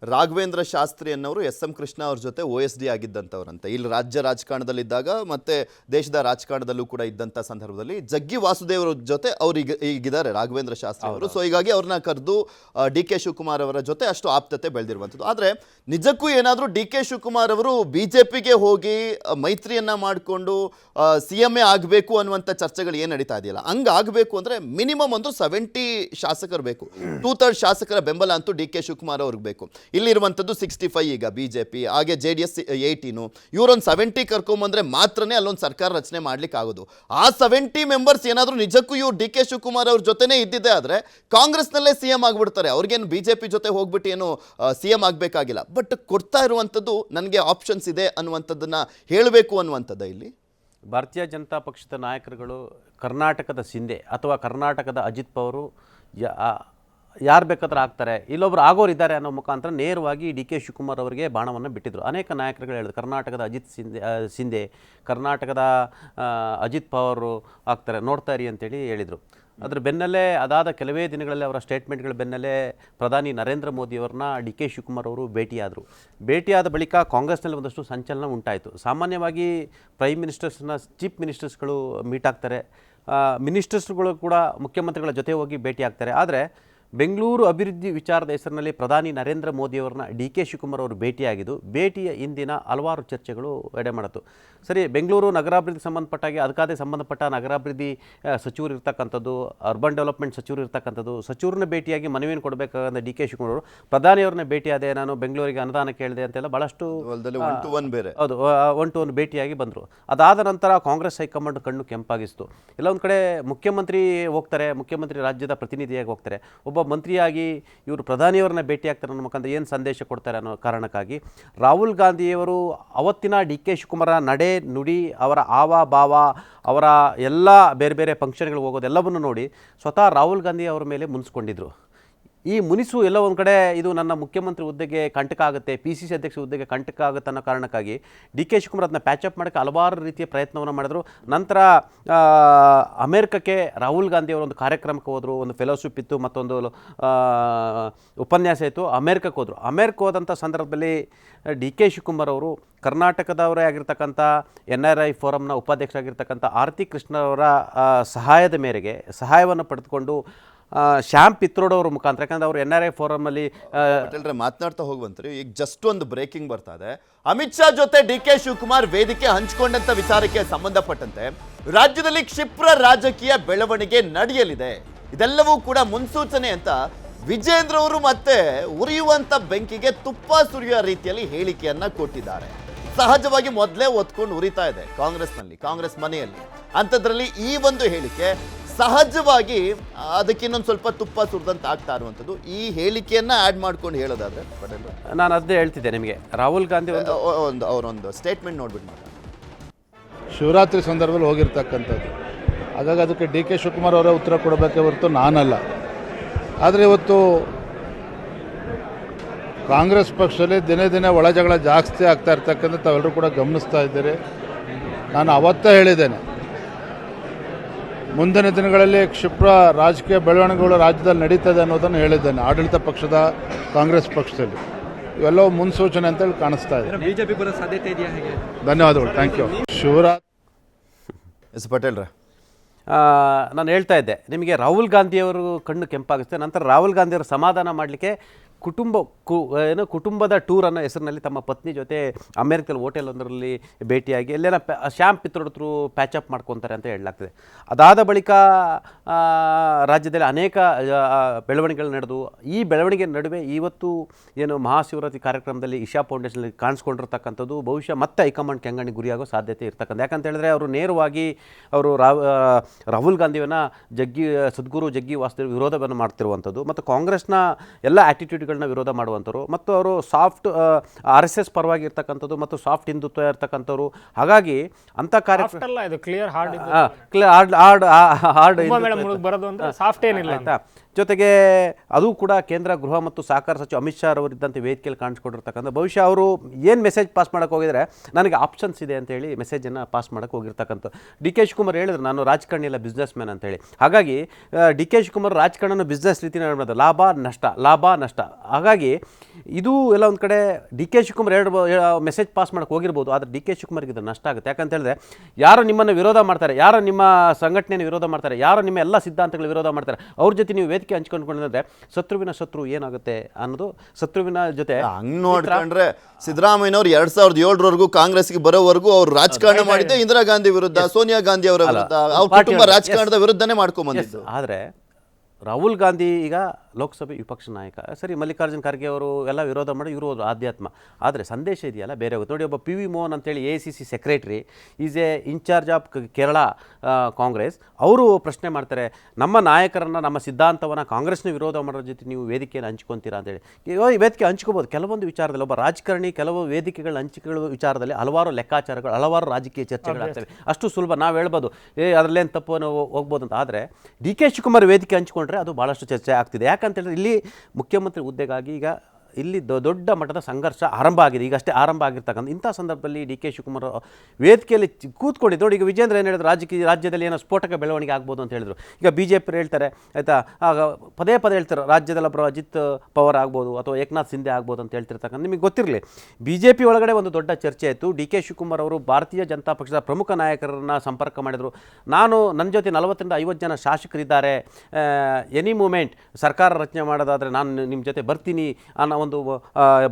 ರಾಘವೇಂದ್ರ ಶಾಸ್ತ್ರಿ ಅನ್ನೋರು ಎಸ್ ಎಂ ಕೃಷ್ಣ ಅವ್ರ ಜೊತೆ ಒ ಎಸ್ ಡಿ ಆಗಿದ್ದಂಥವ್ರಂತೆ. ಇಲ್ಲಿ ರಾಜ್ಯ ರಾಜಕಾರಣದಲ್ಲಿದ್ದಾಗ ಮತ್ತೆ ದೇಶದ ರಾಜಕಾರಣದಲ್ಲೂ ಕೂಡ ಇದ್ದಂಥ ಸಂದರ್ಭದಲ್ಲಿ ಜಗ್ಗಿ ವಾಸುದೇವ್ರ ಜೊತೆ ಅವರು ಈಗ ಈಗಿದ್ದಾರೆ, ರಾಘವೇಂದ್ರ ಶಾಸ್ತ್ರಿ ಅವರು. ಸೊ ಹೀಗಾಗಿ ಅವ್ರನ್ನ ಕರೆದು ಡಿ ಕೆ ಶಿವಕುಮಾರ್ ಅವರ ಜೊತೆ ಅಷ್ಟು ಆಪ್ತತೆ ಬೆಳೆದಿರುವಂಥದ್ದು. ಆದರೆ ನಿಜಕ್ಕೂ ಏನಾದರೂ ಡಿ ಕೆ ಶಿವಕುಮಾರ್ ಅವರು ಬಿ ಜೆ ಪಿಗೆ ಹೋಗಿ ಮೈತ್ರಿಯನ್ನು ಮಾಡಿಕೊಂಡು ಸಿ ಎಂ ಎ ಆಗಬೇಕು ಅನ್ನುವಂಥ ಚರ್ಚೆಗಳು ಏನು ನಡೀತಾ ಇದೆಯಲ್ಲ ಹಂಗಾಗಬೇಕು ಅಂದರೆ ಮಿನಿಮಮ್ ಒಂದು ಸೆವೆಂಟಿ ಶಾಸಕರು ಬೇಕು. ಟೂ ತರ್ಡ್ ಶಾಸಕರ ಬೆಂಬಲ ಅಂತೂ ಡಿ ಕೆ ಶಿವಕುಮಾರ್ ಅವ್ರಿಗೆ ಬೇಕು. ಇಲ್ಲಿರುವಂಥದ್ದು ಸಿಕ್ಸ್ಟಿ ಫೈವ್ ಈಗ ಬಿ ಜೆ ಪಿ ಹಾಗೆ ಜೆ ಡಿ ಎಸ್ ಏಯ್ಟೀನು ಇವರೊಂದು ಸೆವೆಂಟಿ ಕರ್ಕೊಂಬಂದರೆ ಮಾತ್ರನೇ ಅಲ್ಲೊಂದು ಸರ್ಕಾರ ರಚನೆ ಮಾಡ್ಲಿಕ್ಕೆ ಆಗೋದು ಆ ಸೆವೆಂಟಿ ಮೆಂಬರ್ಸ್ ಏನಾದರೂ ನಿಜಕ್ಕೂ ಇವ್ರು ಡಿ ಕೆ ಶಿವಕುಮಾರ್ ಅವ್ರ ಜೊತೆನೇ ಇದ್ದಿದ್ದೆ ಆದರೆ ಕಾಂಗ್ರೆಸ್ನಲ್ಲೇ ಸಿ ಎಂ ಆಗಿಬಿಡ್ತಾರೆ. ಅವ್ರಿಗೇನು ಬಿ ಜೆ ಪಿ ಜೊತೆ ಹೋಗ್ಬಿಟ್ಟು ಏನು ಸಿ ಎಂ ಆಗಬೇಕಾಗಿಲ್ಲ. ಬಟ್ ಕೊಡ್ತಾ ಇರುವಂಥದ್ದು ನನಗೆ ಆಪ್ಷನ್ಸ್ ಇದೆ ಅನ್ನುವಂಥದ್ದನ್ನು ಹೇಳಬೇಕು ಅನ್ನುವಂಥದ್ದು ಇಲ್ಲಿ? ಭಾರತೀಯ ಜನತಾ ಪಕ್ಷದ ನಾಯಕರುಗಳು ಕರ್ನಾಟಕದ ಸಿಂಧೆ ಅಥವಾ ಕರ್ನಾಟಕದ ಅಜಿತ್ ಪವರು ಯಾರು ಬೇಕಾದ್ರೆ ಆಗ್ತಾರೆ, ಇಲ್ಲೊಬ್ರು ಆಗೋರು ಇದ್ದಾರೆ ಅನ್ನೋ ಮುಖಾಂತರ ನೇರವಾಗಿ ಡಿ ಕೆ ಶಿವಕುಮಾರ್ ಅವರಿಗೆ ಬಾಣವನ್ನು ಬಿಟ್ಟಿದ್ರು. ಅನೇಕ ನಾಯಕರುಗಳು ಹೇಳಿದ್ರು, ಕರ್ನಾಟಕದ ಅಜಿತ್ ಸಿಂಧೆ ಸಿಂಧೆ, ಕರ್ನಾಟಕದ ಅಜಿತ್ ಪವರು ಆಗ್ತಾರೆ, ನೋಡ್ತಾ ಇರಿ ಅಂತೇಳಿ ಹೇಳಿದರು. ಅದರ ಬೆನ್ನಲ್ಲೇ ಅದಾದ ಕೆಲವೇ ದಿನಗಳಲ್ಲಿ ಅವರ ಸ್ಟೇಟ್ಮೆಂಟ್ಗಳ ಬೆನ್ನಲ್ಲೇ ಪ್ರಧಾನಿ ನರೇಂದ್ರ ಮೋದಿಯವ್ರನ್ನ ಡಿ ಕೆ ಶಿವಕುಮಾರ್ ಅವರು ಭೇಟಿಯಾದರು. ಭೇಟಿಯಾದ ಬಳಿಕ ಕಾಂಗ್ರೆಸ್ನಲ್ಲಿ ಒಂದಷ್ಟು ಸಂಚಲನ ಉಂಟಾಯಿತು. ಸಾಮಾನ್ಯವಾಗಿ ಪ್ರೈಮ್ ಮಿನಿಸ್ಟರ್ಸ್ನ ಚೀಫ್ ಮಿನಿಸ್ಟರ್ಸ್ಗಳು ಮೀಟ್ ಆಗ್ತಾರೆ. ಮಿನಿಸ್ಟರ್ಸ್ಗಳು ಕೂಡ ಮುಖ್ಯಮಂತ್ರಿಗಳ ಜೊತೆ ಹೋಗಿ ಭೇಟಿ ಆಗ್ತಾರೆ ಆದರೆ ಬೆಂಗಳೂರು ಅಭಿವೃದ್ಧಿ ವಿಚಾರದ ಹೆಸರಿನಲ್ಲಿ ಪ್ರಧಾನಿ ನರೇಂದ್ರ ಮೋದಿಯವರನ್ನ ಡಿ ಕೆ ಶಿವಕುಮಾರ್ ಅವರು ಭೇಟಿಯಾಗಿದ್ದು ಭೇಟಿಯ ಇಂದಿನ ಹಲವಾರು ಚರ್ಚೆಗಳು ಎಡೆಮಾಡಿತು ಸರಿ ಬೆಂಗಳೂರು ನಗರಾಭಿವೃದ್ಧಿ ಸಂಬಂಧಪಟ್ಟಾಗಿ ಅದಕ್ಕಾದೇ ಸಂಬಂಧಪಟ್ಟ ನಗರಾಭಿವೃದ್ಧಿ ಸಚಿವರು ಇರ್ತಕ್ಕಂಥದ್ದು ಅರ್ಬನ್ ಡೆವಲಪ್ಮೆಂಟ್ ಸಚಿವರು ಇರ್ತಕ್ಕಂಥದ್ದು ಸಚಿವರನ್ನ ಭೇಟಿಯಾಗಿ ಮನವಿಯನ್ನು ಕೊಡಬೇಕಾದ ಡಿ ಕೆ ಶಿವಕುಮಾರ್ ಅವರು ಪ್ರಧಾನಿಯವ್ರನ್ನ ಭೇಟಿಯಾದೆ ನಾನು ಬೆಂಗಳೂರಿಗೆ ಅನುದಾನ ಕೇಳಿದೆ ಅಂತೆಲ್ಲ ಭಾಳಷ್ಟು ಹೌದು ಒನ್ ಟು ಒನ್ ಭೇಟಿಯಾಗಿ ಬಂದರು. ಅದಾದ ನಂತರ ಕಾಂಗ್ರೆಸ್ ಹೈಕಮಾಂಡ್ ಕಣ್ಣು ಕೆಂಪಾಗಿಸ್ತು. ಎಲ್ಲ ಒಂದು ಕಡೆ ಮುಖ್ಯಮಂತ್ರಿ ಹೋಗ್ತಾರೆ ಮುಖ್ಯಮಂತ್ರಿ ರಾಜ್ಯದ ಪ್ರತಿನಿಧಿಯಾಗಿ ಹೋಗ್ತಾರೆ. ಒಬ್ಬ ಮಂತ್ರಿಯಾಗಿ ಇವರು ಪ್ರಧಾನಿಯವರನ್ನ ಭೇಟಿ ಆಗ್ತಾರೆ ಅನ್ನೋ ಮುಖಾಂತರ ಏನು ಸಂದೇಶ ಕೊಡ್ತಾರೆ ಅನ್ನೋ ಕಾರಣಕ್ಕಾಗಿ ರಾಹುಲ್ ಗಾಂಧಿಯವರು ಅವತ್ತಿನ ಡಿ ಕೆ ಶಿವಕುಮಾರ ನಡೆ ನುಡಿ ಅವರ ಆವ ಭಾವ ಅವರ ಎಲ್ಲ ಬೇರೆ ಬೇರೆ ಫಂಕ್ಷನ್ಗಳಿಗೆ ಹೋಗೋದೆಲ್ಲವನ್ನು ನೋಡಿ ಸ್ವತಃ ರಾಹುಲ್ ಗಾಂಧಿ ಅವರ ಮೇಲೆ ಮುನ್ಸ್ಕೊಂಡಿದ್ರು. ಈ ಮುನಿಸು ಎಲ್ಲ ಒಂದು ಕಡೆ ಇದು ನನ್ನ ಮುಖ್ಯಮಂತ್ರಿ ಹುದ್ದೆಗೆ ಕಂಟಕ ಆಗುತ್ತೆ ಪಿ ಸಿ ಸಿ ಅಧ್ಯಕ್ಷ ಹುದ್ದೆಗೆ ಕಂಟಕ ಆಗುತ್ತೆ ಅನ್ನೋ ಕಾರಣಕ್ಕಾಗಿ ಡಿ ಕೆ ಶಿವಕುಮಾರ್ ಅದನ್ನ ಪ್ಯಾಚಪ್ ಮಾಡೋಕ್ಕೆ ಹಲವಾರು ರೀತಿಯ ಪ್ರಯತ್ನವನ್ನು ಮಾಡಿದ್ರು. ನಂತರ ಅಮೆರಿಕಕ್ಕೆ ರಾಹುಲ್ ಗಾಂಧಿ ಒಂದು ಕಾರ್ಯಕ್ರಮಕ್ಕೆ ಹೋದರು, ಒಂದು ಫೆಲೋಶಿಪ್ ಇತ್ತು, ಮತ್ತೊಂದು ಉಪನ್ಯಾಸ ಇತ್ತು, ಅಮೇರಿಕಕ್ಕೆ ಹೋದರು. ಅಮೇರಿಕ ಹೋದಂಥ ಸಂದರ್ಭದಲ್ಲಿ ಡಿ ಕೆ ಶಿವಕುಮಾರ್ ಅವರು ಕರ್ನಾಟಕದವರೇ ಆಗಿರ್ತಕ್ಕಂಥ ಎನ್ ಆರ್ ಐ ಫೋರಮ್ನ ಉಪಾಧ್ಯಕ್ಷರಾಗಿರ್ತಕ್ಕಂಥ ಆರತಿ ಕೃಷ್ಣರವರ ಸಹಾಯದ ಮೇರೆಗೆ, ಸಹಾಯವನ್ನು ಪಡೆದುಕೊಂಡು ಶ್ಯಾಮ್ ಪಿತ್ರೋಡ್ ಅವ್ರ ಮುಖಾಂತರ, ಯಾಕಂದ್ರೆ ಅವ್ರು ಎನ್ ಆರ್ ಐ ಫೋರಮ್ ಅಲ್ಲಿ ಮಾತನಾಡ್ತಾ ಹೋಗುವಂತ್ರಿ, ಈಗ ಜಸ್ಟ್ ಒಂದು ಬ್ರೇಕಿಂಗ್ ಬರ್ತಾ ಇದೆ. ಅಮಿತ್ ಶಾ ಜೊತೆ ಡಿ ಕೆ ಶಿವಕುಮಾರ್ ವೇದಿಕೆ ಹಂಚಿಕೊಂಡಂತ ವಿಚಾರಕ್ಕೆ ಸಂಬಂಧಪಟ್ಟಂತೆ ರಾಜ್ಯದಲ್ಲಿ ಕ್ಷಿಪ್ರ ರಾಜಕೀಯ ಬೆಳವಣಿಗೆ ನಡೆಯಲಿದೆ. ಇದೆಲ್ಲವೂ ಕೂಡ ಮುನ್ಸೂಚನೆ ಅಂತ ವಿಜೇಂದ್ರ ಅವರು ಮತ್ತೆ ಉರಿಯುವಂತ ಬೆಂಕಿಗೆ ತುಪ್ಪ ಸುರಿಯುವ ರೀತಿಯಲ್ಲಿ ಹೇಳಿಕೆಯನ್ನ ಕೊಟ್ಟಿದ್ದಾರೆ. ಸಹಜವಾಗಿ ಮೊದಲೇ ಒತ್ಕೊಂಡು ಉರಿತಾ ಇದೆ ಕಾಂಗ್ರೆಸ್ನಲ್ಲಿ, ಕಾಂಗ್ರೆಸ್ ಮನೆಯಲ್ಲಿ. ಅಂಥದ್ರಲ್ಲಿ ಈ ಒಂದು ಹೇಳಿಕೆ ಸಹಜವಾಗಿ ಅದಕ್ಕೆ ಇನ್ನೊಂದು ಸ್ವಲ್ಪ ತುಪ್ಪ ಸುರಿದಂತ ಆಗ್ತಾ ಇರುವಂಥದ್ದು. ಈ ಹೇಳಿಕೆಯನ್ನ ಆಡ್ ಮಾಡ್ಕೊಂಡು ಹೇಳೋದಾದ್ರೆ ಪಟೇಲ್ ನಾನು ಅದೇ ಹೇಳ್ತಿದ್ದೆ ನಿಮಗೆ. ರಾಹುಲ್ ಗಾಂಧಿ ಒಂದು ಒಂದು ಅವರೊಂದು ಸ್ಟೇಟ್ಮೆಂಟ್ ನೋಡ್ಬಿಟ್ಟು ಮಾಡ ಶಿವರಾತ್ರಿ ಸಂದರ್ಭದಲ್ಲಿ ಹೋಗಿರ್ತಕ್ಕಂಥದ್ದು. ಹಾಗಾಗಿ ಅದಕ್ಕೆ ಡಿ ಕೆ ಶಿವಕುಮಾರ್ ಅವರೇ ಉತ್ತರ ಕೊಡಬೇಕೇ ಹೊರತು ನಾನಲ್ಲ. ಆದರೆ ಇವತ್ತು ಕಾಂಗ್ರೆಸ್ ಪಕ್ಷದಲ್ಲಿ ದಿನೇ ದಿನೇ ಒಳಜಗಳ ಜಾಸ್ತಿ ಆಗ್ತಾ ಇರ್ತಕ್ಕಂಥ ತಾವೆಲ್ಲರೂ ಕೂಡ ಗಮನಿಸ್ತಾ ಇದ್ದೀರಿ. ನಾನು ಅವತ್ತೇ ಹೇಳಿದ್ದೇನೆ. ಮುಂದಿನ ದಿನಗಳಲ್ಲಿ ಕ್ಷಿಪ್ರ ರಾಜಕೀಯ ಬೆಳವಣಿಗೆಗಳು ರಾಜ್ಯದಲ್ಲಿ ನಡೀತದೆ ಅನ್ನೋದನ್ನು ಹೇಳಿದ್ದೇನೆ. ಆಡಳಿತ ಪಕ್ಷದ ಕಾಂಗ್ರೆಸ್ ಪಕ್ಷದಲ್ಲಿ. ಇವೆಲ್ಲವೂ ಮುನ್ಸೂಚನೆ ಅಂತೇಳಿ ಕಾಣಿಸ್ತಾ ಇದೆ. ಬಿಜೆಪಿ ಬರೋ ಸಾಧ್ಯತೆ ಇದೆಯಾ ಹೇಗೆ? ಧನ್ಯವಾದಗಳು. Thank you Shivaraj. ಎಸ್ ಪಟೇಲ್ರ. ನಾನು ಹೇಳ್ತಾ ಇದ್ದೆ ನಿಮಗೆ ರಾಹುಲ್ ಗಾಂಧಿಯವರು ಕಣ್ಣು ಕೆಂಪಾಗುತ್ತೆ ನಂತರ ರಾಹುಲ್ ಗಾಂಧಿಯವರು ಸಮಾಧಾನ ಮಾಡಲಿಕ್ಕೆ ಕುಟುಂಬ ಕು ಏನು ಕುಟುಂಬದ ಟೂರ್ ಅನ್ನೋ ಹೆಸರಿನಲ್ಲಿ ತಮ್ಮ ಪತ್ನಿ ಜೊತೆ ಅಮೆರಿಕದಲ್ಲಿ ಹೋಟೆಲ್ ಒಂದರಲ್ಲಿ ಭೇಟಿಯಾಗಿ ಎಲ್ಲೇನ ಶ್ಯಾಮ್ ಪಿತ್ರೋಡ್ ಹತ್ರ ಪ್ಯಾಚಪ್ ಮಾಡ್ಕೊತಾರೆ ಅಂತ ಹೇಳಲಾಗ್ತದೆ. ಅದಾದ ಬಳಿಕ ರಾಜ್ಯದಲ್ಲಿ ಅನೇಕ ಬೆಳವಣಿಗೆಗಳು ನಡೆದು, ಈ ಬೆಳವಣಿಗೆ ನಡುವೆ ಇವತ್ತು ಏನು ಮಹಾಶಿವರಾತ್ರಿ ಕಾರ್ಯಕ್ರಮದಲ್ಲಿ ಇಶಾ ಫೌಂಡೇಶನಲ್ಲಿ ಕಾಣಿಸ್ಕೊಂಡಿರ್ತಕ್ಕಂಥದ್ದು ಬಹುಶಃ ಮತ್ತೆ ಹೈಕಮಾಂಡ್ ಕೆಂಗಣಿ ಗುರಿಯಾಗೋ ಸಾಧ್ಯತೆ ಇರ್ತಕ್ಕಂಥ. ಯಾಕಂತ ಹೇಳಿದ್ರೆ ಅವರು ನೇರವಾಗಿ ಅವರು ರಾಹುಲ್ ಗಾಂಧಿಯವನ್ನ ಜಗ್ಗಿ, ಸದ್ಗುರು ಜಗ್ಗಿ ವಾಸ್ತವ ವಿರೋಧವನ್ನು ಮಾಡ್ತಿರುವಂಥದ್ದು. ಮತ್ತು ಕಾಂಗ್ರೆಸ್ನ ಎಲ್ಲ ಆ್ಯಟಿಟ್ಯೂಡ್ಗಳನ್ನ ವಿರೋಧ ಮಾಡುವಂಥವ್ರು ಮತ್ತು ಅವರು ಸಾಫ್ಟ್ ಆರ್ ಎಸ್ ಎಸ್ ಪರವಾಗಿ ಇರ್ತಕ್ಕಂಥದ್ದು ಮತ್ತು ಸಾಫ್ಟ್ ಹಿಂದುತ್ವ ಇರ್ತಕ್ಕಂಥವ್ರು. ಹಾಗಾಗಿ ಅಂತ ಕಾರ್ಯಕ್ರಮ ಕ್ಲಿಯರ್ ಹಾರ್ಡ್ ಇದು ಹಾರ್ಡ್ ಹಾರ್ಡ್ ಬರೋದು ಸಾಫ್ಟ್ ಏನಿಲ್ಲ ಆಯ್ತಾ? ಜೊತೆಗೆ ಅದು ಕೂಡ ಕೇಂದ್ರ ಗೃಹ ಮತ್ತು ಸಹಕಾರ ಸಚಿವ ಅಮಿತ್ ಶಾ ಅವರಿದ್ದಂತೆ ವೇದಿಕೆಯಲ್ಲಿ ಕಾಣಿಸ್ಕೊಂಡಿರ್ತಕ್ಕಂಥ ಬಹುಶಃ ಅವರು ಏನು ಮೆಸೇಜ್ ಪಾಸ್ ಮಾಡೋಕೆ ಹೋಗಿದರೆ ನನಗೆ ಆಪ್ಷನ್ಸ್ ಇದೆ ಅಂತೇಳಿ ಮೆಸೇಜನ್ನು ಪಾಸ್ ಮಾಡೋಕೆ ಹೋಗಿರ್ತಕ್ಕಂಥ ಡಿ ಕೆ ಶಿವಕುಮಾರ್ ಹೇಳಿದ್ರು, ನಾನು ರಾಜಕಾರಣಿ ಇಲ್ಲ ಬಿಸ್ನೆಸ್ ಮ್ಯಾನ್ ಅಂತೇಳಿ ಹಾಗಾಗಿ ಡಿ ಕೆ ಶಿವಕುಮಾರ್ ರಾಜಕಾರಣ ಬಿಸ್ನೆಸ್ ರೀತಿ ಮಾಡೋದು ಲಾಭ, ನಷ್ಟ ಲಾಭ, ನಷ್ಟ. ಹಾಗಾಗಿ, ಇದು ಎಲ್ಲ ಒಂದು ಕಡೆ ಡಿ ಕೆ ಶಿವಕುಮಾರ್ ಎರಡು ಮೆಸೇಜ್ ಪಾಸ್ ಮಾಡೋಕೆ ಹೋಗಿರ್ಬೋದು, ಆದರೆ ಡಿ ಕೆ ಶಿವಕುಮಾರ್ಗೆ ಇದು ನಷ್ಟ ಆಗುತ್ತೆ. ಯಾಕಂತ ಹೇಳಿದ್ರೆ, ಯಾರು ನಿಮ್ಮನ್ನು ವಿರೋಧ ಮಾಡ್ತಾರೆ, ಯಾರು ನಿಮ್ಮ ಸಂಘಟನೆಯನ್ನು ವಿರೋಧ ಮಾಡ್ತಾರೆ, ಯಾರು ನಿಮ್ಮ ಎಲ್ಲ ಸಿದ್ಧಾಂತಗಳ ವಿರೋಧ ಮಾಡ್ತಾರೆ, ಅವ್ರ ಜೊತೆ ನೀವು ವೇದಿಕೆ ಹಂಚ್ಕೊಂಡ್ಕೊಂಡ್ರೆ ಶತ್ರುವಿನ ಶತ್ರು ಏನಾಗುತ್ತೆ ಅನ್ನೋದು ಶತ್ರುವಿನ ಜೊತೆ ಹಂಗ್ ನೋಡ್ಕೊಂಡ್ರೆ ಸಿದ್ದರಾಮಯ್ಯನವ್ರು ಎರಡ್ ಸಾವಿರದ ಏಳರವರೆಗೂ ಕಾಂಗ್ರೆಸ್ಗೆ ಬರೋವರೆಗೂ ಅವ್ರು ರಾಜಕಾರಣ ಮಾಡಿದ್ದೆ ಇಂದಿರಾ ಗಾಂಧಿ ವಿರುದ್ಧ ಸೋನಿಯಾ ಗಾಂಧಿ ಅವರ ವಿರುದ್ಧ ಅವ್ರ ಕುಟುಂಬ. ರಾಜಕಾರಣದ ವಿರುದ್ಧನೇ ಮಾಡ್ಕೊಂಡ್ ಬಂದಿದ್ದು ಆದರೆ ರಾಹುಲ್ ಗಾಂಧಿ ಈಗ ಲೋಕಸಭೆ ವಿಪಕ್ಷ ನಾಯಕ. ಸರಿ ಮಲ್ಲಿಕಾರ್ಜುನ ಖರ್ಗೆ ಅವರು ಎಲ್ಲ ವಿರೋಧ ಮಾಡಿ ಇವರು ಆಧ್ಯಾತ್ಮ. ಆದರೆ ಸಂದೇಶ ಇದೆಯಲ್ಲ ಬೇರೆ ಹೋಗುತ್ತೆ ನೋಡಿ ಒಬ್ಬ ಪಿ ವಿ ಮೋಹನ್ ಅಂತೇಳಿ A C C secretary is a incharge of Kerala Congress ಅವರು ಪ್ರಶ್ನೆ ಮಾಡ್ತಾರೆ ನಮ್ಮ ನಾಯಕರನ್ನು ನಮ್ಮ ಸಿದ್ಧಾಂತವನ್ನು ಕಾಂಗ್ರೆಸ್ನ ವಿರೋಧ ಮಾಡೋರ ಜೊತೆ ನೀವು ವೇದಿಕೆಯನ್ನು ಹಂಚ್ಕೊತೀರಾ? ಅಂತೇಳಿ. ವೇದಿಕೆ ಹಂಚ್ಕೋಬೋದು. ಕೆಲವೊಂದು ವಿಚಾರದಲ್ಲಿ ಒಬ್ಬ ರಾಜಕಾರಣಿ ಕೆಲವು ವೇದಿಕೆಗಳ ಹಂಚಿಕೆಗಳ ವಿಚಾರದಲ್ಲಿ ಹಲವಾರು ಲೆಕ್ಕಾಚಾರಗಳು ಹಲವಾರು ರಾಜಕೀಯ ಚರ್ಚೆಗಳಾಗ್ತವೆ ಅಷ್ಟು ಸುಲಭ. ನಾವು ಹೇಳ್ಬೋದು ಏ ಅದರಲ್ಲೇನು ತಪ್ಪು ಹೋಗ್ಬೋದು ಅಂತ ಆದರೆ ಡಿ ಕೆ ಶಿವಕುಮಾರ್ ವೇದಿಕೆ ಹಂಚ್ಕೊಂಡ್ರೆ ಅದು ಭಾಳಷ್ಟು ಚರ್ಚೆ ಆಗ್ತಿದೆ. ಯಾಕಂತ ಹೇಳಿದ್ರೆ ಇಲ್ಲಿ ಮುಖ್ಯಮಂತ್ರಿ ಹುದ್ದೆಗಾಗಿ ಈಗ ಇಲ್ಲಿ ದೊಡ್ಡ ಮಟ್ಟದ ಸಂಘರ್ಷ ಆರಂಭ ಆಗಿದೆ. ಈಗಷ್ಟೇ ಆರಂಭ ಆಗಿರ್ತಕ್ಕಂಥ ಇಂಥ ಸಂದರ್ಭದಲ್ಲಿ ಡಿ ಕೆ ಶಿವಕುಮಾರ್ ವೇದಿಕೆಯಲ್ಲಿ ಕೂತ್ಕೊಂಡಿದ್ದು ನೋಡಿ, ಈಗ ವಿಜೇಂದ್ರ ಏನು ಹೇಳಿದ್ರು, ರಾಜಕೀಯ ರಾಜ್ಯದಲ್ಲಿ ಏನೋ ಸ್ಫೋಟಕ ಬೆಳವಣಿಗೆ ಆಗ್ಬೋದು ಅಂತ ಹೇಳಿದ್ರು. ಈಗ ಬಿ ಜೆ ಪಿ ಹೇಳ್ತಾರೆ, ಆಯಿತಾ, ಆಗ ಪದೇ ಪದೇ ಹೇಳ್ತಾರೆ, ರಾಜ್ಯದಲ್ಲಿ ಒಬ್ಬರು ಅಜಿತ್ ಪವರ್ ಆಗ್ಬೋದು ಅಥವಾ ಏಕನಾಥ್ ಸಿಂಧೆ ಆಗ್ಬೋದು ಅಂತ ಹೇಳ್ತಿರ್ತಕ್ಕಂಥ ನಿಮಗೆ ಗೊತ್ತಿರಲಿ. ಬಿ ಜೆ ಪಿ ಒಳಗಡೆ ಒಂದು ದೊಡ್ಡ ಚರ್ಚೆ ಆಯಿತು. ಡಿ ಕೆ ಶಿವಕುಮಾರ್ ಅವರು ಭಾರತೀಯ ಜನತಾ ಪಕ್ಷದ ಪ್ರಮುಖ ನಾಯಕರನ್ನ ಸಂಪರ್ಕ ಮಾಡಿದರು. ನಾನು ನನ್ನ ಜೊತೆ ನಲವತ್ತರಿಂದ ಐವತ್ತು ಜನ ಶಾಸಕರಿದ್ದಾರೆ. ಎನಿ ಮೂಮೆಂಟ್ ಸರ್ಕಾರ ರಚನೆ ಮಾಡೋದಾದರೆ ನಾನು ನಿಮ್ಮ ಜೊತೆ ಬರ್ತೀನಿ ಅನ್ನೋ ಒಂದು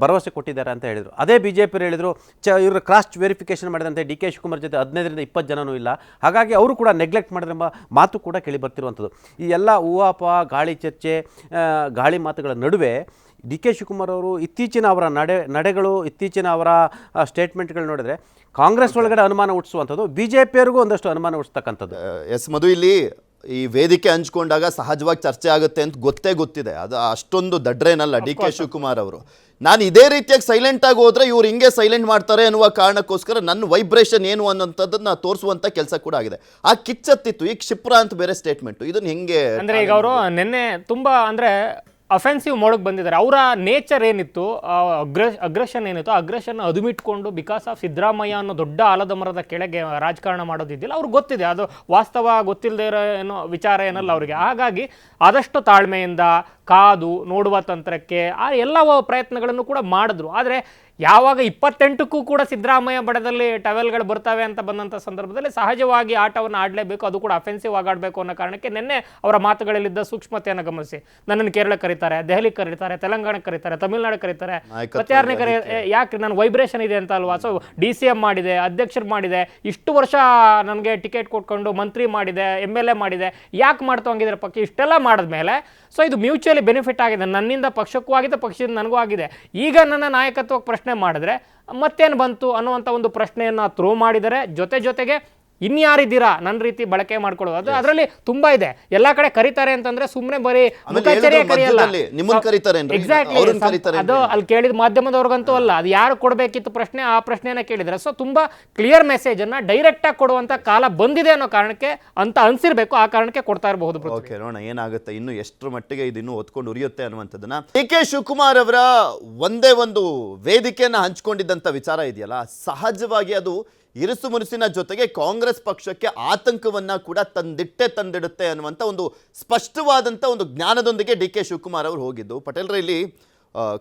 ಭರವಸೆ ಕೊಟ್ಟಿದ್ದಾರೆ ಅಂತ ಹೇಳಿದರು. ಅದೇ ಬಿ ಜೆ ಪಿ ಹೇಳಿದರು, ಚ, ಇವರು ಕ್ರಾಸ್ ವೆರಿಫಿಕೇಷನ್ ಮಾಡಿದಂತೆ ಡಿ ಕೆ ಶಿವಕುಮಾರ್ ಜೊತೆ ಹದಿನೈದರಿಂದ ಇಪ್ಪತ್ತು ಜನನೂ ಇಲ್ಲ. ಹಾಗಾಗಿ ಅವರು ಕೂಡ ನೆಗ್ಲೆಕ್ಟ್ ಮಾಡಿದ್ರೆಂಬ ಮಾತು ಕೂಡ ಕೇಳಿ ಬರ್ತಿರುವಂಥದ್ದು. ಈ ಎಲ್ಲ ಹೂವಾಪ ಗಾಳಿ ಚರ್ಚೆ ಗಾಳಿ ಮಾತುಗಳ ನಡುವೆ ಡಿ ಕೆ ಶಿವಕುಮಾರ್ ಅವರು ಇತ್ತೀಚಿನ ಅವರ ನಡೆ, ನಡೆಗಳು, ಇತ್ತೀಚಿನ ಅವರ ಸ್ಟೇಟ್ಮೆಂಟ್ಗಳು ನೋಡಿದರೆ ಕಾಂಗ್ರೆಸ್ ಒಳಗಡೆ ಅನುಮಾನ ಹುಟ್ಟಿಸುವಂಥದ್ದು ಬಿ ಜೆ ಪಿಯವ್ರಿಗೂ ಒಂದಷ್ಟು ಅನುಮಾನ ಹುಟ್ಟಿಸ್ತಕ್ಕಂಥದ್ದು. ಎಸ್ ಮಧು, ಇಲ್ಲಿ ಈ ವೇದಿಕೆ ಹಂಚ್ಕೊಂಡಾಗ ಸಹಜವಾಗಿ ಚರ್ಚೆ ಆಗುತ್ತೆ ಅಂತ ಗೊತ್ತೇ ಗೊತ್ತಿದೆ. ಅದು ಅಷ್ಟೊಂದು ದಡ್ರೇನಲ್ಲ ಡಿ ಕೆ ಶಿವಕುಮಾರ್ ಅವರು. ನಾನು ಇದೇ ರೀತಿಯಾಗಿ ಸೈಲೆಂಟ್ ಆಗಿ ಹೋದ್ರೆ ಇವ್ರು ಹಿಂಗೆ ಸೈಲೆಂಟ್ ಮಾಡ್ತಾರೆ ಅನ್ನುವ ಕಾರಣಕ್ಕೋಸ್ಕರ ನನ್ನ ವೈಬ್ರೇಷನ್ ಏನು ಅನ್ನೋಂಥದ್ದನ್ನ ತೋರಿಸುವಂತ ಕೆಲಸ ಕೂಡ ಆಗಿದೆ. ಆ ಕಿಚ್ಚತ್ತಿತ್ತು ಈ ಕ್ಷಿಪ್ರ ಅಂತ ಬೇರೆ ಸ್ಟೇಟ್ಮೆಂಟ್ ಇದನ್ನ ಹೆಂಗೆ ಅಂದ್ರೆ ಈಗ ಅವರು ನಿನ್ನೆ ತುಂಬಾ ಅಂದ್ರೆ ಅಫೆನ್ಸಿವ್ ಮೋಡಕ್ಕೆ ಬಂದಿದ್ದಾರೆ. ಅವರ ನೇಚರ್ ಏನಿತ್ತು ಅಗ್ರ ಅಗ್ರೆಷನ್ ಏನಿತ್ತು ಅಗ್ರೆಷನ್ ಅದುಮಿಟ್ಕೊಂಡು ಬಿಕಾಸ್ ಆಫ್ ಸಿದ್ದರಾಮಯ್ಯ ಅನ್ನೋ ದೊಡ್ಡ ಆಲದ ಮರದ ಕೆಳಗೆ ರಾಜಕಾರಣ ಮಾಡೋದಿದ್ದಿಲ್ಲ. ಅವ್ರಿಗೆ ಗೊತ್ತಿದೆ, ಅದು ವಾಸ್ತವ ಗೊತ್ತಿಲ್ಲದೆ ಇರೋ ಏನೋ ವಿಚಾರ ಏನಲ್ಲ ಅವರಿಗೆ. ಹಾಗಾಗಿ ಆದಷ್ಟು ತಾಳ್ಮೆಯಿಂದ ಕಾದು ನೋಡುವ ತಂತ್ರಕ್ಕೆ ಆ ಎಲ್ಲ ಪ್ರಯತ್ನಗಳನ್ನು ಕೂಡ ಮಾಡಿದ್ರು. ಆದರೆ ಯಾವಾಗ ಇಪ್ಪತ್ತೆಂಟಕ್ಕೂ ಕೂಡ ಸಿದ್ದರಾಮಯ್ಯ ಬಡದಲ್ಲಿ ಟವೆಲ್ಗಳು ಬರ್ತವೆ ಅಂತ ಬಂದಂಥ ಸಂದರ್ಭದಲ್ಲಿ ಸಹಜವಾಗಿ ಆಟವನ್ನು ಆಡಲೇಬೇಕು ಅದು ಕೂಡ ಅಫೆನ್ಸಿವ್ ಆಗಿ ಆಡಬೇಕು ಅನ್ನೋ ಕಾರಣಕ್ಕೆ ನಿನ್ನೆ ಅವರ ಮಾತುಗಳಲ್ಲಿದ್ದ ಸೂಕ್ಷ್ಮತೆಯನ್ನು ಗಮನಿಸಿ. ನನ್ನನ್ನು ಕೇರಳ ಕರೀತಾರೆ ದೆಹಲಿ ಕರೀತಾರೆ ತೆಲಂಗಾಣ ಕರೀತಾರೆ ತಮಿಳುನಾಡು ಕರೀತಾರೆ. ಪ್ರತಿಯಾರನೇ ಕರಿ ಕರೆ ಯಾಕೆ ನಾನು ವೈಬ್ರೇಷನ್ ಇದೆ ಅಂತ ಅಲ್ವಾ? ಸೊ ಡಿ ಸಿ ಎಂ ಮಾಡಿದೆ ಅಧ್ಯಕ್ಷರು ಮಾಡಿದೆ ಇಷ್ಟು ವರ್ಷ ನನಗೆ ಟಿಕೆಟ್ ಕೊಟ್ಕೊಂಡು ಮಂತ್ರಿ ಮಾಡಿದೆ ಎಂ ಎಲ್ ಎ ಮಾಡಿದೆ ಯಾಕೆ ಮಾಡ್ತಾ ಹಂಗಿದ್ರೆ ಪಕ್ಷ? ಇಷ್ಟೆಲ್ಲ ಮಾಡಿದ್ಮೇಲೆ ಸೊ ಇದು ಮ್ಯೂಚುವಲಿ ಬೆನಿಫಿಟ್ ಆಗಿದೆ. ನನ್ನಿಂದ ಪಕ್ಷಕ್ಕೂ ಆಗಿದೆ ಪಕ್ಷದಿಂದ ನನಗೂ ಆಗಿದೆ. ಈಗ ನನ್ನ ನಾಯಕತ್ವಕ್ಕೆ ಪ್ರಶ್ನೆ ಮಾಡಿದ್ರೆ ಮತ್ತೇನು ಬಂತು ಅನ್ನುವಂಥ ಒಂದು ಪ್ರಶ್ನೆಯನ್ನು ಥ್ರೋ ಮಾಡಿದರೆ ಜೊತೆ ಜೊತೆಗೆ ಇನ್ಯಾರಿದ್ದೀರಾ? ನನ್ನ ರೀತಿ ಬಳಕೆ ಮಾಡ್ಕೊಳ್ಳೋದು. ಅದು ಅದರಲ್ಲಿ ತುಂಬಾ ಇದೆ. ಎಲ್ಲಾ ಕಡೆ ಕರೀತಾರೆ ಅಂತಂದ್ರೆ ಸುಮ್ಮನೆ ಬರೀ ಮುಖಚರ್ಯೆ ಕರೆಯಲ್ಲ. ಎಕ್ಸಾಕ್ಟ್ಲಿ ಅದು ಅಲ್ಲಿ ಕೇಳಿದ ಮಾಧ್ಯಮದವ್ರಿಗಂತೂ ಅಲ್ಲ. ಅದು ಯಾರು ಕೊಡಬೇಕಿತ್ತು ಪ್ರಶ್ನೆ ಆ ಪ್ರಶ್ನೆನ ಕೇಳಿದ್ರೆ. ಸೊ ತುಂಬಾ ಕ್ಲಿಯರ್ ಮೆಸೇಜ್ ಅನ್ನ ಡೈರೆಕ್ಟ್ ಆಗಿ ಕೊಡುವಂತ ಕಾಲ ಬಂದಿದೆ ಅನ್ನೋ ಕಾರಣಕ್ಕೆ ಅಂತ ಅನ್ಸಿರ್ಬೇಕು. ಆ ಕಾರಣಕ್ಕೆ ಕೊಡ್ತಾ ಇರಬಹುದು. ಓಕೆ ನೋಡೋಣ ಏನಾಗುತ್ತೆ? ಇನ್ನು ಎಷ್ಟು ಮಟ್ಟಿಗೆ ಇದು ಇನ್ನೂ ಹೊತ್ಕೊಂಡು ಉರಿಯುತ್ತೆ ಅನ್ನುವಂಥದ್ದನ್ನ ಡಿ ಕೆ ಶಿವಕುಮಾರ್ ಅವರ ಒಂದೇ ಒಂದು ವೇದಿಕೆಯನ್ನ ಹಂಚ್ಕೊಂಡಿದ್ದಂತ ವಿಚಾರ ಇದೆಯಲ್ಲ? ಸಹಜವಾಗಿ ಅದು ಇರುಸು ಮುನಿಸಿನ ಜೊತೆಗೆ ಕಾಂಗ್ರೆಸ್ ಪಕ್ಷಕ್ಕೆ ಆತಂಕವನ್ನ ಕೂಡ ತಂದಿಟ್ಟೆ ತಂದಿಡುತ್ತೆ ಅನ್ನುವಂಥ ಒಂದು ಸ್ಪಷ್ಟವಾದಂಥ ಒಂದು ಜ್ಞಾನದೊಂದಿಗೆ ಡಿ ಕೆ ಶಿವಕುಮಾರ್ ಅವರು ಹೋಗಿದ್ದು. ಪಟೇಲ್ರ ಇಲ್ಲಿ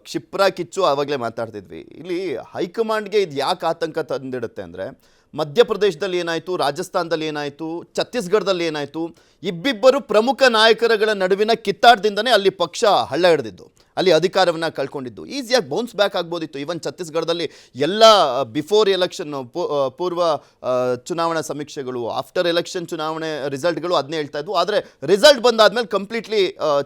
ಕ್ಷಿಪ್ರ, ಕಿಚ್ಚು ಆವಾಗಲೇ ಮಾತಾಡ್ತಿದ್ವಿ. ಇಲ್ಲಿ ಹೈಕಮಾಂಡ್ಗೆ ಇದು ಯಾಕೆ ಆತಂಕ ತಂದಿಡುತ್ತೆ ಅಂದರೆ, ಮಧ್ಯಪ್ರದೇಶದಲ್ಲಿ ಏನಾಯಿತು, ರಾಜಸ್ಥಾನದಲ್ಲಿ ಏನಾಯಿತು, ಛತ್ತೀಸ್ಗಢದಲ್ಲಿ ಏನಾಯಿತು, ಇಬ್ಬಿಬ್ಬರು ಪ್ರಮುಖ ನಾಯಕರುಗಳ ನಡುವಿನ ಕಿತ್ತಾಟದಿಂದನೇ ಅಲ್ಲಿ ಪಕ್ಷ ಹಳ್ಳ ಹಿಡಿದಿದ್ದು. ಅಲ್ಲಿ ಅಧಿಕಾರವನ್ನು ಕಳ್ಕೊಂಡಿದ್ದು. ಈಸಿಯಾಗಿ ಬೌನ್ಸ್ ಬ್ಯಾಕ್ ಆಗ್ಬೋದಿತ್ತು. ಈವನ್ ಛತ್ತೀಸ್ಗಢದಲ್ಲಿ ಎಲ್ಲ ಬಿಫೋರ್ ಎಲೆಕ್ಷನ್ ಪೂರ್ವ ಚುನಾವಣಾ ಸಮೀಕ್ಷೆಗಳು ಆಫ್ಟರ್ ಎಲೆಕ್ಷನ್ ಚುನಾವಣೆ ರಿಸಲ್ಟ್ಗಳು ಅದನ್ನೇ ಹೇಳ್ತಾ ಇದ್ವು. ಆದರೆ ರಿಸಲ್ಟ್ ಬಂದಾದ್ಮೇಲೆ ಕಂಪ್ಲೀಟ್ಲಿ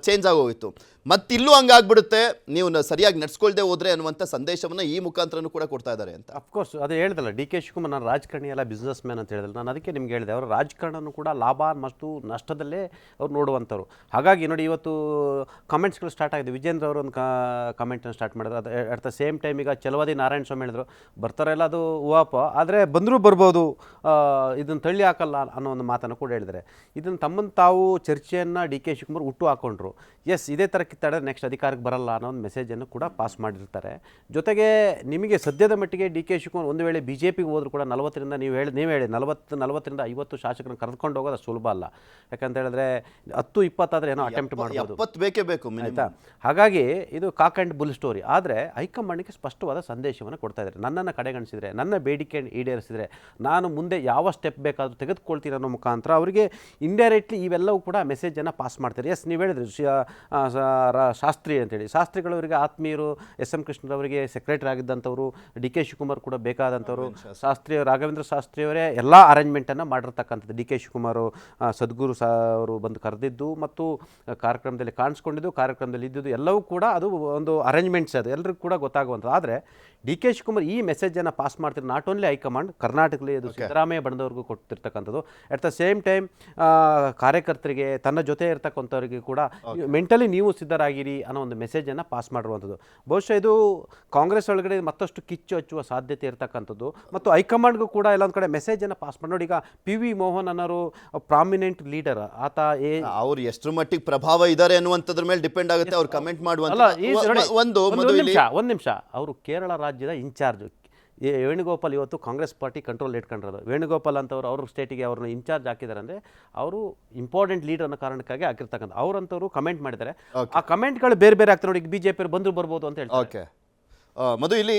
ಚೇಂಜ್ ಆಗೋಗಿತ್ತು. ಮತ್ತಿಲ್ಲೂ ಹಂಗಾಗ್ಬಿಡುತ್ತೆ. ನೀವು ಸರಿಯಾಗಿ ನಡ್ಸ್ಕೊಳ್ದೆ ಹೋದ್ರೆ ಅನ್ನುವಂಥ ಸಂದೇಶವನ್ನು ಈ ಮುಖಾಂತರನೂ ಕೂಡ ಕೊಡ್ತಾ ಇದ್ದಾರೆ ಅಂತ. ಅಫ್ಕೋರ್ಸ್ ಅದು ಹೇಳ್ದಲ್ಲ, ಡಿ ಕೆ ಶಿವಕುಮಾರ್, ನಾನು ರಾಜಕಾರಣಿ ಎಲ್ಲ ಬಿಸ್ನೆಸ್ ಮ್ಯಾನ್ ಅಂತ ಹೇಳಿದ್ರೆ ನಾನು ಅದಕ್ಕೆ ನಿಮ್ಗೆ ಹೇಳಿದೆ, ಅವರು ರಾಜಕಾರಣನೂ ಕೂಡ ಲಾಭ ಮತ್ತು ನಷ್ಟದಲ್ಲೇ ಅವ್ರು ನೋಡುವಂಥವ್ರು. ಹಾಗಾಗಿ ನೋಡಿ, ಇವತ್ತು ಕಮೆಂಟ್ಸ್ಗಳು ಸ್ಟಾರ್ಟ್ ಆಗಿದೆ. ವಿಜೇಂದ್ರ ಅವರು ಒಂದು ಕಮೆಂಟನ್ನು ಸ್ಟಾರ್ಟ್ ಮಾಡಿದ್ರು. ಅದು ಅಟ್ ದ ಸೇಮ್ ಟೈಮ್ ಈಗ ಚಲವಾದಿ ನಾರಾಯಣ ಸ್ವಾಮಿ ಹೇಳಿದ್ರು ಬರ್ತಾರೆಲ್ಲ ಅದು ಹೂವಾಪ ಆದರೆ ಬಂದರೂ ಬರ್ಬೋದು ಇದನ್ನು ತಳ್ಳಿ ಹಾಕಲ್ಲ ಅನ್ನೋ ಒಂದು ಮಾತನ್ನು ಕೂಡ ಹೇಳಿದ್ದಾರೆ. ಇದನ್ನು ತಮ್ಮನ್ನು ತಾವು ಚರ್ಚೆಯನ್ನು ಡಿ ಕೆ ಶಿವಕುಮಾರ್ ಹುಟ್ಟು ಹಾಕೊಂಡ್ರು. ಎಸ್ ಇದೇ ಥರ ಕಿತ್ತಾಡಿದ್ರೆ ನೆಕ್ಸ್ಟ್ ಅಧಿಕಾರಕ್ಕೆ ಬರಲ್ಲ ಅನ್ನೋ ಒಂದು ಮೆಸೇಜನ್ನು ಕೂಡ ಪಾಸ್ ಮಾಡಿರ್ತಾರೆ. ಜೊತೆಗೆ ನಿಮಗೆ ಸದ್ಯದ ಮಟ್ಟಿಗೆ ಡಿ ಕೆ ಶಿವಕುಮಾರ್ ಒಂದು ವೇಳೆ ಬಿ ಜೆ ಪಿಗೆ ಹೋದ್ರು ಕೂಡ ನಲವತ್ತರಿಂದ ನೀವು ಹೇಳಿ ನೀವು ಹೇಳಿ ನಲವತ್ತು ನಲವತ್ತರಿಂದ ಐವತ್ತು ಶಾಸಕರನ್ನು ಕರೆದುಕೊಂಡು ಹೋಗೋದು ಸುಲಭ ಅಲ್ಲ. ಯಾಕಂತ ಹೇಳಿದ್ರೆ ಹತ್ತು ಇಪ್ಪತ್ತಾದರೆ ಏನೋ ಅಟೆಂಪ್ಟ್ ಮಾಡ್ಬೋದು. ಬೇಕೇ ಬೇಕು ಆಯಿತಾ? ಹಾಗಾಗಿ ಇದು ಕಾಕ್ ಆ್ಯಂಡ್ ಬುಲ್ ಸ್ಟೋರಿ. ಆದರೆ ಹೈಕಮಾಂಡ್ಗೆ ಸ್ಪಷ್ಟವಾದ ಸಂದೇಶವನ್ನು ಕೊಡ್ತಾ ಇದ್ದಾರೆ. ನನ್ನನ್ನು ಕಡೆಗಣಿಸಿದರೆ ನನ್ನ ಬೇಡಿಕೆ ಈಡೇರಿಸಿದರೆ ನಾನು ಮುಂದೆ ಯಾವ ಸ್ಟೆಪ್ ಬೇಕಾದರೂ ತೆಗೆದುಕೊಳ್ತೀನಿ ಅನ್ನೋ ಮುಖಾಂತರ ಅವರಿಗೆ ಇಂಡೈರೆಕ್ಟ್ಲಿ ಇವೆಲ್ಲವೂ ಕೂಡ ಮೆಸೇಜನ್ನು ಪಾಸ್ ಮಾಡ್ತಾರೆ ಎಸ್ ನೀವು ಹೇಳಿದ್ರಿ ಶಾಸ್ತ್ರಿ ಅಂತೇಳಿ. ಶಾಸ್ತ್ರಿಗಳವರಿಗೆ ಆತ್ಮೀಯರು ಎಸ್ ಎಂ ಕೃಷ್ಣರವರಿಗೆ ಸೆಕ್ರೆಟರಿ ಆಗಿದ್ದಂಥವರು ಡಿ ಕೆ ಶಿವಕುಮಾರ್ ಕೂಡ ಬೇಕಾದಂಥವ್ರು ಶಾಸ್ತ್ರಿ. ರಾಘವೇಂದ್ರ ಶಾಸ್ತ್ರಿಯವರೇ ಎಲ್ಲ ಅರೇಂಜ್ಮೆಂಟನ್ನು ಮಾಡಿರ್ತಕ್ಕಂಥದ್ದು. ಡಿ ಕೆ ಶಿವಕುಮಾರ್ ಸದ್ಗುರು ಸಾ ಅವರು ಬಂದು ಕರೆದಿದ್ದು ಮತ್ತು ಕಾರ್ಯಕ್ರಮದಲ್ಲಿ ಕಾಣಿಸ್ಕೊಂಡಿದ್ದು ಕಾರ್ಯಕ್ರಮದಲ್ಲಿ ಇದ್ದಿದ್ದು ಎಲ್ಲವೂ ಕೂಡ ಅದು ಒಂದು ಅರೇಂಜ್ಮೆಂಟ್ಸ್ ಅದು. ಎಲ್ಲರಿಗೂ ಕೂಡ ಗೊತ್ತಾಗುವಂಥದ್ದು. ಆದರೆ ಡಿ ಕೆ ಶಿವಕುಮಾರ್ ಈ ಮೆಸೇಜನ್ನು ಪಾಸ್ ಮಾಡ್ತಿರೋ ನಾಟ್ ಓನ್ಲಿ ಹೈಕಮಾಂಡ್ ಕರ್ನಾಟಕದಲ್ಲಿ ಅದು ಸಿದ್ದರಾಮಯ್ಯ ಬಣದವ್ರಿಗೂ ಕೊಡ್ತಿರ್ತಕ್ಕಂಥದ್ದು ಅಟ್ ದ ಸೇಮ್ ಟೈಮ್ ಕಾರ್ಯಕರ್ತರಿಗೆ ತನ್ನ ಜೊತೆ ಇರ್ತಕ್ಕಂಥವ್ರಿಗೆ ಕೂಡ ಮೆಂಟಲಿ ನೀವು ಸಿದ್ಧರಾಗಿರಿ ಅನ್ನೋ ಒಂದು ಮೆಸೇಜನ್ನು ಪಾಸ್ ಮಾಡಿರುವಂಥದ್ದು. ಬಹುಶಃ ಇದು ಕಾಂಗ್ರೆಸ್ ಒಳಗಡೆ ಮತ್ತಷ್ಟು ಕಿಚ್ಚು ಹಚ್ಚುವ ಸಾಧ್ಯತೆ ಇರತಕ್ಕಂಥದ್ದು. ಮತ್ತು ಹೈಕಮಾಂಡ್ಗೂ ಕೂಡ ಎಲ್ಲೊಂದು ಕಡೆ ಮೆಸೇಜನ್ನು ಪಾಸ್ ಮಾಡಿ. ನೋಡಿ ಈಗ ಪಿ ವಿ ಮೋಹನ್ ಅನ್ನೋರು ಪ್ರಾಮಿನೆಂಟ್ ಲೀಡರ್ ಆತ ಏ ಅವ್ರು ಎಷ್ಟು ಮಟ್ಟಿಗೆ ಪ್ರಭಾವ ಇದ್ದಾರೆ ಅನ್ನುವಂಥದ್ರ ಮೇಲೆ ಡಿಪೆಂಡ್ ಆಗುತ್ತೆ. ಅವ್ರು ಕಮೆಂಟ್ ಮಾಡುವಂತ ಅಲ್ಲ ಈ ನೋಡಿ, ಒಂದು ಒಂದು ಮಧು ಇಲ್ಲಿ ನಿಮಿಷ ಒಂದು ನಿಮಿಷ. ಅವರು ಕೇರಳ ರಾಜ್ಯದ ಇನ್ಚಾರ್ಜ್. ವೇಣುಗೋಪಾಲ್ ಇವತ್ತು ಕಾಂಗ್ರೆಸ್ ಪಾರ್ಟಿ ಕಂಟ್ರೋಲ್ ಇಟ್ಕೊಂಡಿರೋದು ವೇಣುಗೋಪಾಲ್ ಅಂತವ್ರು ಅವ್ರ ಸ್ಟೇಟಿಗೆ ಅವ್ರನ್ನ ಇನ್ಚಾರ್ಜ್ ಹಾಕಿದ್ದಾರೆ ಅಂದರೆ ಅವರು ಇಂಪಾರ್ಟೆಂಟ್ ಲೀಡರ್ ಅನ್ನೋ ಕಾರಣಕ್ಕಾಗಿ ಹಾಕಿರ್ತಕ್ಕಂಥ ಅವ್ರಂಥವ್ರು ಕಮೆಂಟ್ ಮಾಡಿದ್ದಾರೆ. ಆ ಕಮೆಂಟ್ಗಳು ಬೇರೆ ಬೇರೆ ಆಗ್ತಾರೆ ನೋಡಿ ಬಿ ಜೆ ಪಿ ಬಂದ್ರು ಬರ್ಬೋದು ಅಂತ ಹೇಳ್ತಾರೆ. ಓಕೆ ಮಧು ಇಲ್ಲಿ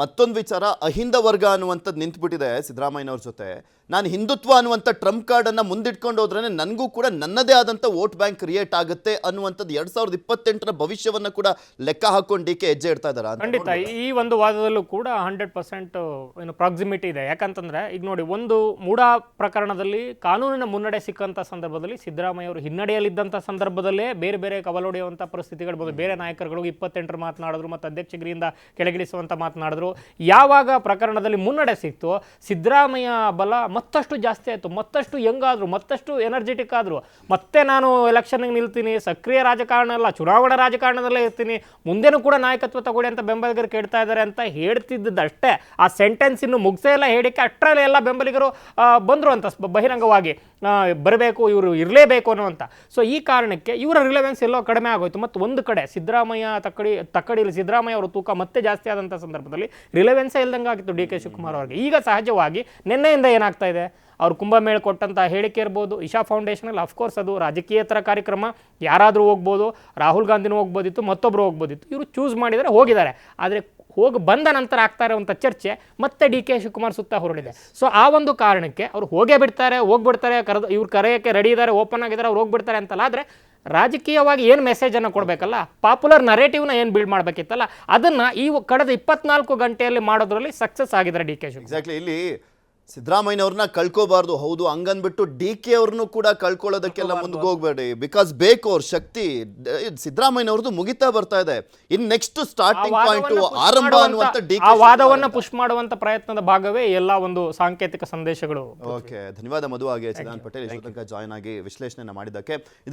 ಮತ್ತೊಂದು ವಿಚಾರ ಅಹಿಂದ ವರ್ಗ ಅನ್ನುವಂಥದ್ದು ನಿಂತ್ಬಿಟ್ಟಿದೆ ಸಿದ್ದರಾಮಯ್ಯನವ್ರ ಜೊತೆ. ನಾನು ಹಿಂದುತ್ವ ಅನ್ನುವಂಥ ಟ್ರಂಪ್ ಕಾರ್ಡನ್ನು ಮುಂದಿಟ್ಕೊಂಡು ಹೋದ್ರೆ ನನಗೂ ಕೂಡ ನನ್ನದೇ ಆದಂಥ ವೋಟ್ ಬ್ಯಾಂಕ್ ಕ್ರಿಯೇಟ್ ಆಗುತ್ತೆ ಅನ್ನುವಂಥದ್ದು ಎರಡು ಸಾವಿರದ ಇಪ್ಪತ್ತೆಂಟರ ಭವಿಷ್ಯವನ್ನು ಕೂಡ ಲೆಕ್ಕ ಹಾಕೊಂಡು ಡಿ ಕೆ ಹೆಜ್ಜೆ ಇಡ್ತಾ ಇದ್ದಾರೆ ಖಂಡಿತ. ಈ ಒಂದು ವಾದದಲ್ಲೂ ಕೂಡ ಹಂಡ್ರೆಡ್ ಪರ್ಸೆಂಟ್ ಏನು ಪ್ರಾಕ್ಸಿಮಿಟಿ ಇದೆ. ಯಾಕಂತಂದ್ರೆ ಈಗ ನೋಡಿ ಒಂದು ಮೂಢ ಪ್ರಕರಣದಲ್ಲಿ ಕಾನೂನಿನ ಮುನ್ನಡೆ ಸಿಕ್ಕಂಥ ಸಂದರ್ಭದಲ್ಲಿ ಸಿದ್ದರಾಮಯ್ಯ ಅವರು ಹಿನ್ನಡೆಯಲ್ಲಿದ್ದಂಥ ಸಂದರ್ಭದಲ್ಲೇ ಬೇರೆ ಬೇರೆ ಕವಲೊಡೆಯುವಂಥ ಪರಿಸ್ಥಿತಿಗಳು ಬೇರೆ ನಾಯಕರುಗಳು ಇಪ್ಪತ್ತೆಂಟರ ಮಾತನಾಡಿದ್ರು ಮತ್ತು ಅಧ್ಯಕ್ಷಗಿರಿಯಿಂದ ಕೆಳಗಿಳಿಸುವಂಥ ಮಾತನಾಡಿದ್ರು. ಯಾವಾಗ ಪ್ರಕರಣದಲ್ಲಿ ಮುನ್ನಡೆ ಸಿಕ್ತು, ಸಿದ್ದರಾಮಯ್ಯ ಬಲ ಮತ್ತಷ್ಟು ಜಾಸ್ತಿ ಆಯಿತು, ಮತ್ತಷ್ಟು ಹೆಂಗಾದರೂ ಮತ್ತಷ್ಟು ಎನರ್ಜೆಟಿಕ್ ಆದರೂ. ಮತ್ತೆ ನಾನು ಎಲೆಕ್ಷನ್ಗೆ ನಿಲ್ತೀನಿ, ಸಕ್ರಿಯ ರಾಜಕಾರಣ ಅಲ್ಲ, ಚುನಾವಣಾ ರಾಜಕಾರಣದಲ್ಲೇ ಇರ್ತೀನಿ, ಮುಂದೆನೂ ಕೂಡ ನಾಯಕತ್ವ ತಗೊಳ್ಳಿ ಅಂತ ಬೆಂಬಲಿಗರು ಕೇಳ್ತಾ ಇದ್ದಾರೆ ಅಂತ ಹೇಳ್ತಿದ್ದದಷ್ಟೇ ಆ ಸೆಂಟೆನ್ಸ್ ಇನ್ನು ಮುಗಿಸೇ ಇಲ್ಲ ಹೇಳಿಕೆ ಅಷ್ಟರಲ್ಲಿ ಎಲ್ಲ ಬೆಂಬಲಿಗರು ಬಂದರು ಅಂತ ಬಹಿರಂಗವಾಗಿ. ಬರಬೇಕು, ಇವರು ಇರಲೇಬೇಕು ಅನ್ನುವಂಥ ಸೊ ಈ ಕಾರಣಕ್ಕೆ ಇವರ ರಿಲೆವೆನ್ಸ್ ಎಲ್ಲೋ ಕಡಿಮೆ ಆಗೋಯ್ತು. ಮತ್ತು ಒಂದು ಕಡೆ ಸಿದ್ದರಾಮಯ್ಯ ತಕ್ಕಡಿ, ತಕ್ಕಡಿಯಲ್ಲಿ ಸಿದ್ದರಾಮಯ್ಯ ಅವರ ತೂಕ ಮತ್ತೆ ಜಾಸ್ತಿ ಆದಂಥ ಸಂದರ್ಭದಲ್ಲಿ ರಿಲೆವೆನ್ಸೇ ಇಲ್ದಂಗೆ ಆಗಿತ್ತು ಡಿ ಕೆ ಶಿವಕುಮಾರ್ ಅವರಿಗೆ. ಈಗ ಸಹಜವಾಗಿ ನಿನ್ನೆಯಿಂದ ಏನಾಗ್ತಾ ಇದೆ? ಅವ್ರು ಕುಂಭಮೇಳ ಕೊಟ್ಟಂಥ ಹೇಳಿಕೆ ಇರ್ಬೋದು. ಇಶಾ ಫೌಂಡೇಶನಲ್ಲಿ ಅಫ್ಕೋರ್ಸ್ ಅದು ರಾಜಕೀಯೇತರ ಕಾರ್ಯಕ್ರಮ. ಯಾರಾದರೂ ಹೋಗ್ಬೋದು, ರಾಹುಲ್ ಗಾಂಧಿನೂ ಹೋಗ್ಬೋದಿತ್ತು ಮತ್ತೊಬ್ಬರು ಹೋಗ್ಬೋದಿತ್ತು. ಇವರು ಚೂಸ್ ಮಾಡಿದರೆ ಹೋಗಿದ್ದಾರೆ. ಆದರೆ ಹೋಗಿ ಬಂದ ನಂತರ ಆಗ್ತಾ ಇರುವಂಥ ಚರ್ಚೆ ಮತ್ತೆ ಡಿ ಕೆ ಶಿವಕುಮಾರ್ ಸುತ್ತ ಹೊರಡಿದೆ ಸೊ ಆ ಒಂದು ಕಾರಣಕ್ಕೆ ಅವ್ರು ಹೋಗೇ ಬಿಡ್ತಾರೆ, ಹೋಗ್ಬಿಡ್ತಾರೆ, ಕರೆದು ಇವ್ರು ಕರೆಯೋಕ್ಕೆ ರೆಡಿ ಇದ್ದಾರೆ ಓಪನ್ ಆಗಿದ್ದಾರೆ ಅವ್ರು ಹೋಗ್ಬಿಡ್ತಾರೆ ಅಂತಲ್ಲ. ಆದರೆ ರಾಜಕೀಯವಾಗಿ ಏನು ಮೆಸೇಜನ್ನು ಕೊಡಬೇಕಲ್ಲ? ಪಾಪ್ಯುಲರ್ ನರೇಟಿವ್ನ ಏನು ಬಿಲ್ಡ್ ಮಾಡಬೇಕಿತ್ತಲ್ಲ? ಅದನ್ನು ಈ ಕಳೆದ ಇಪ್ಪತ್ನಾಲ್ಕು ಗಂಟೆಯಲ್ಲಿ ಮಾಡೋದ್ರಲ್ಲಿ ಸಕ್ಸಸ್ ಆಗಿದ್ದಾರೆ ಡಿ ಕೆ ಶಿವಕುಮಾರ್. ಎಕ್ಸಾಕ್ಟ್ಲಿ ಇಲ್ಲಿ ಸಿದ್ದರಾಮಯ್ಯನವ್ರನ್ನ ಕಳ್ಕೋಬಾರ್ದು. ಹೌದು ಹಂಗನ್ಬಿಟ್ಟು ಡಿ ಕೆ ಅವ್ರನ್ನು ಕೂಡ ಕಳ್ಕೊಳ್ಳೋದಕ್ಕೆಲ್ಲ ಮುಂದೆ ಹೋಗ್ಬೇಡಿ ಬಿಕಾಸ್ ಬೇಕು ಅವ್ರ ಶಕ್ತಿ ಸಿದ್ದರಾಮಯ್ಯವ್ರದ್ದು ಮುಗಿತಾ ಬರ್ತಾ ಇದೆ. ಇನ್ ನೆಕ್ಸ್ಟ್ ಸ್ಟಾರ್ಟಿಂಗ್ ಪಾಯಿಂಟ್ ಆರಂಭ ಅನ್ನುವಂತ ಅನ್ನುವಂಥ ಡಿ ಆ ವಾದವನ್ನ ಪುಷ್ ಮಾಡುವಂತ ಪ್ರಯತ್ನದ ಭಾಗವೇ ಎಲ್ಲ ಒಂದು ಸಾಂಕೇತಿಕ ಸಂದೇಶಗಳು. ಓಕೆ ಧನ್ಯವಾದ ಮಧು ಚಿದಾನ್ ಪಟೇಲ್ ಜಾಯ್ನ್ ಆಗಿ ವಿಶ್ಲೇಷಣೆ ಮಾಡಿದ್ದಕ್ಕೆ.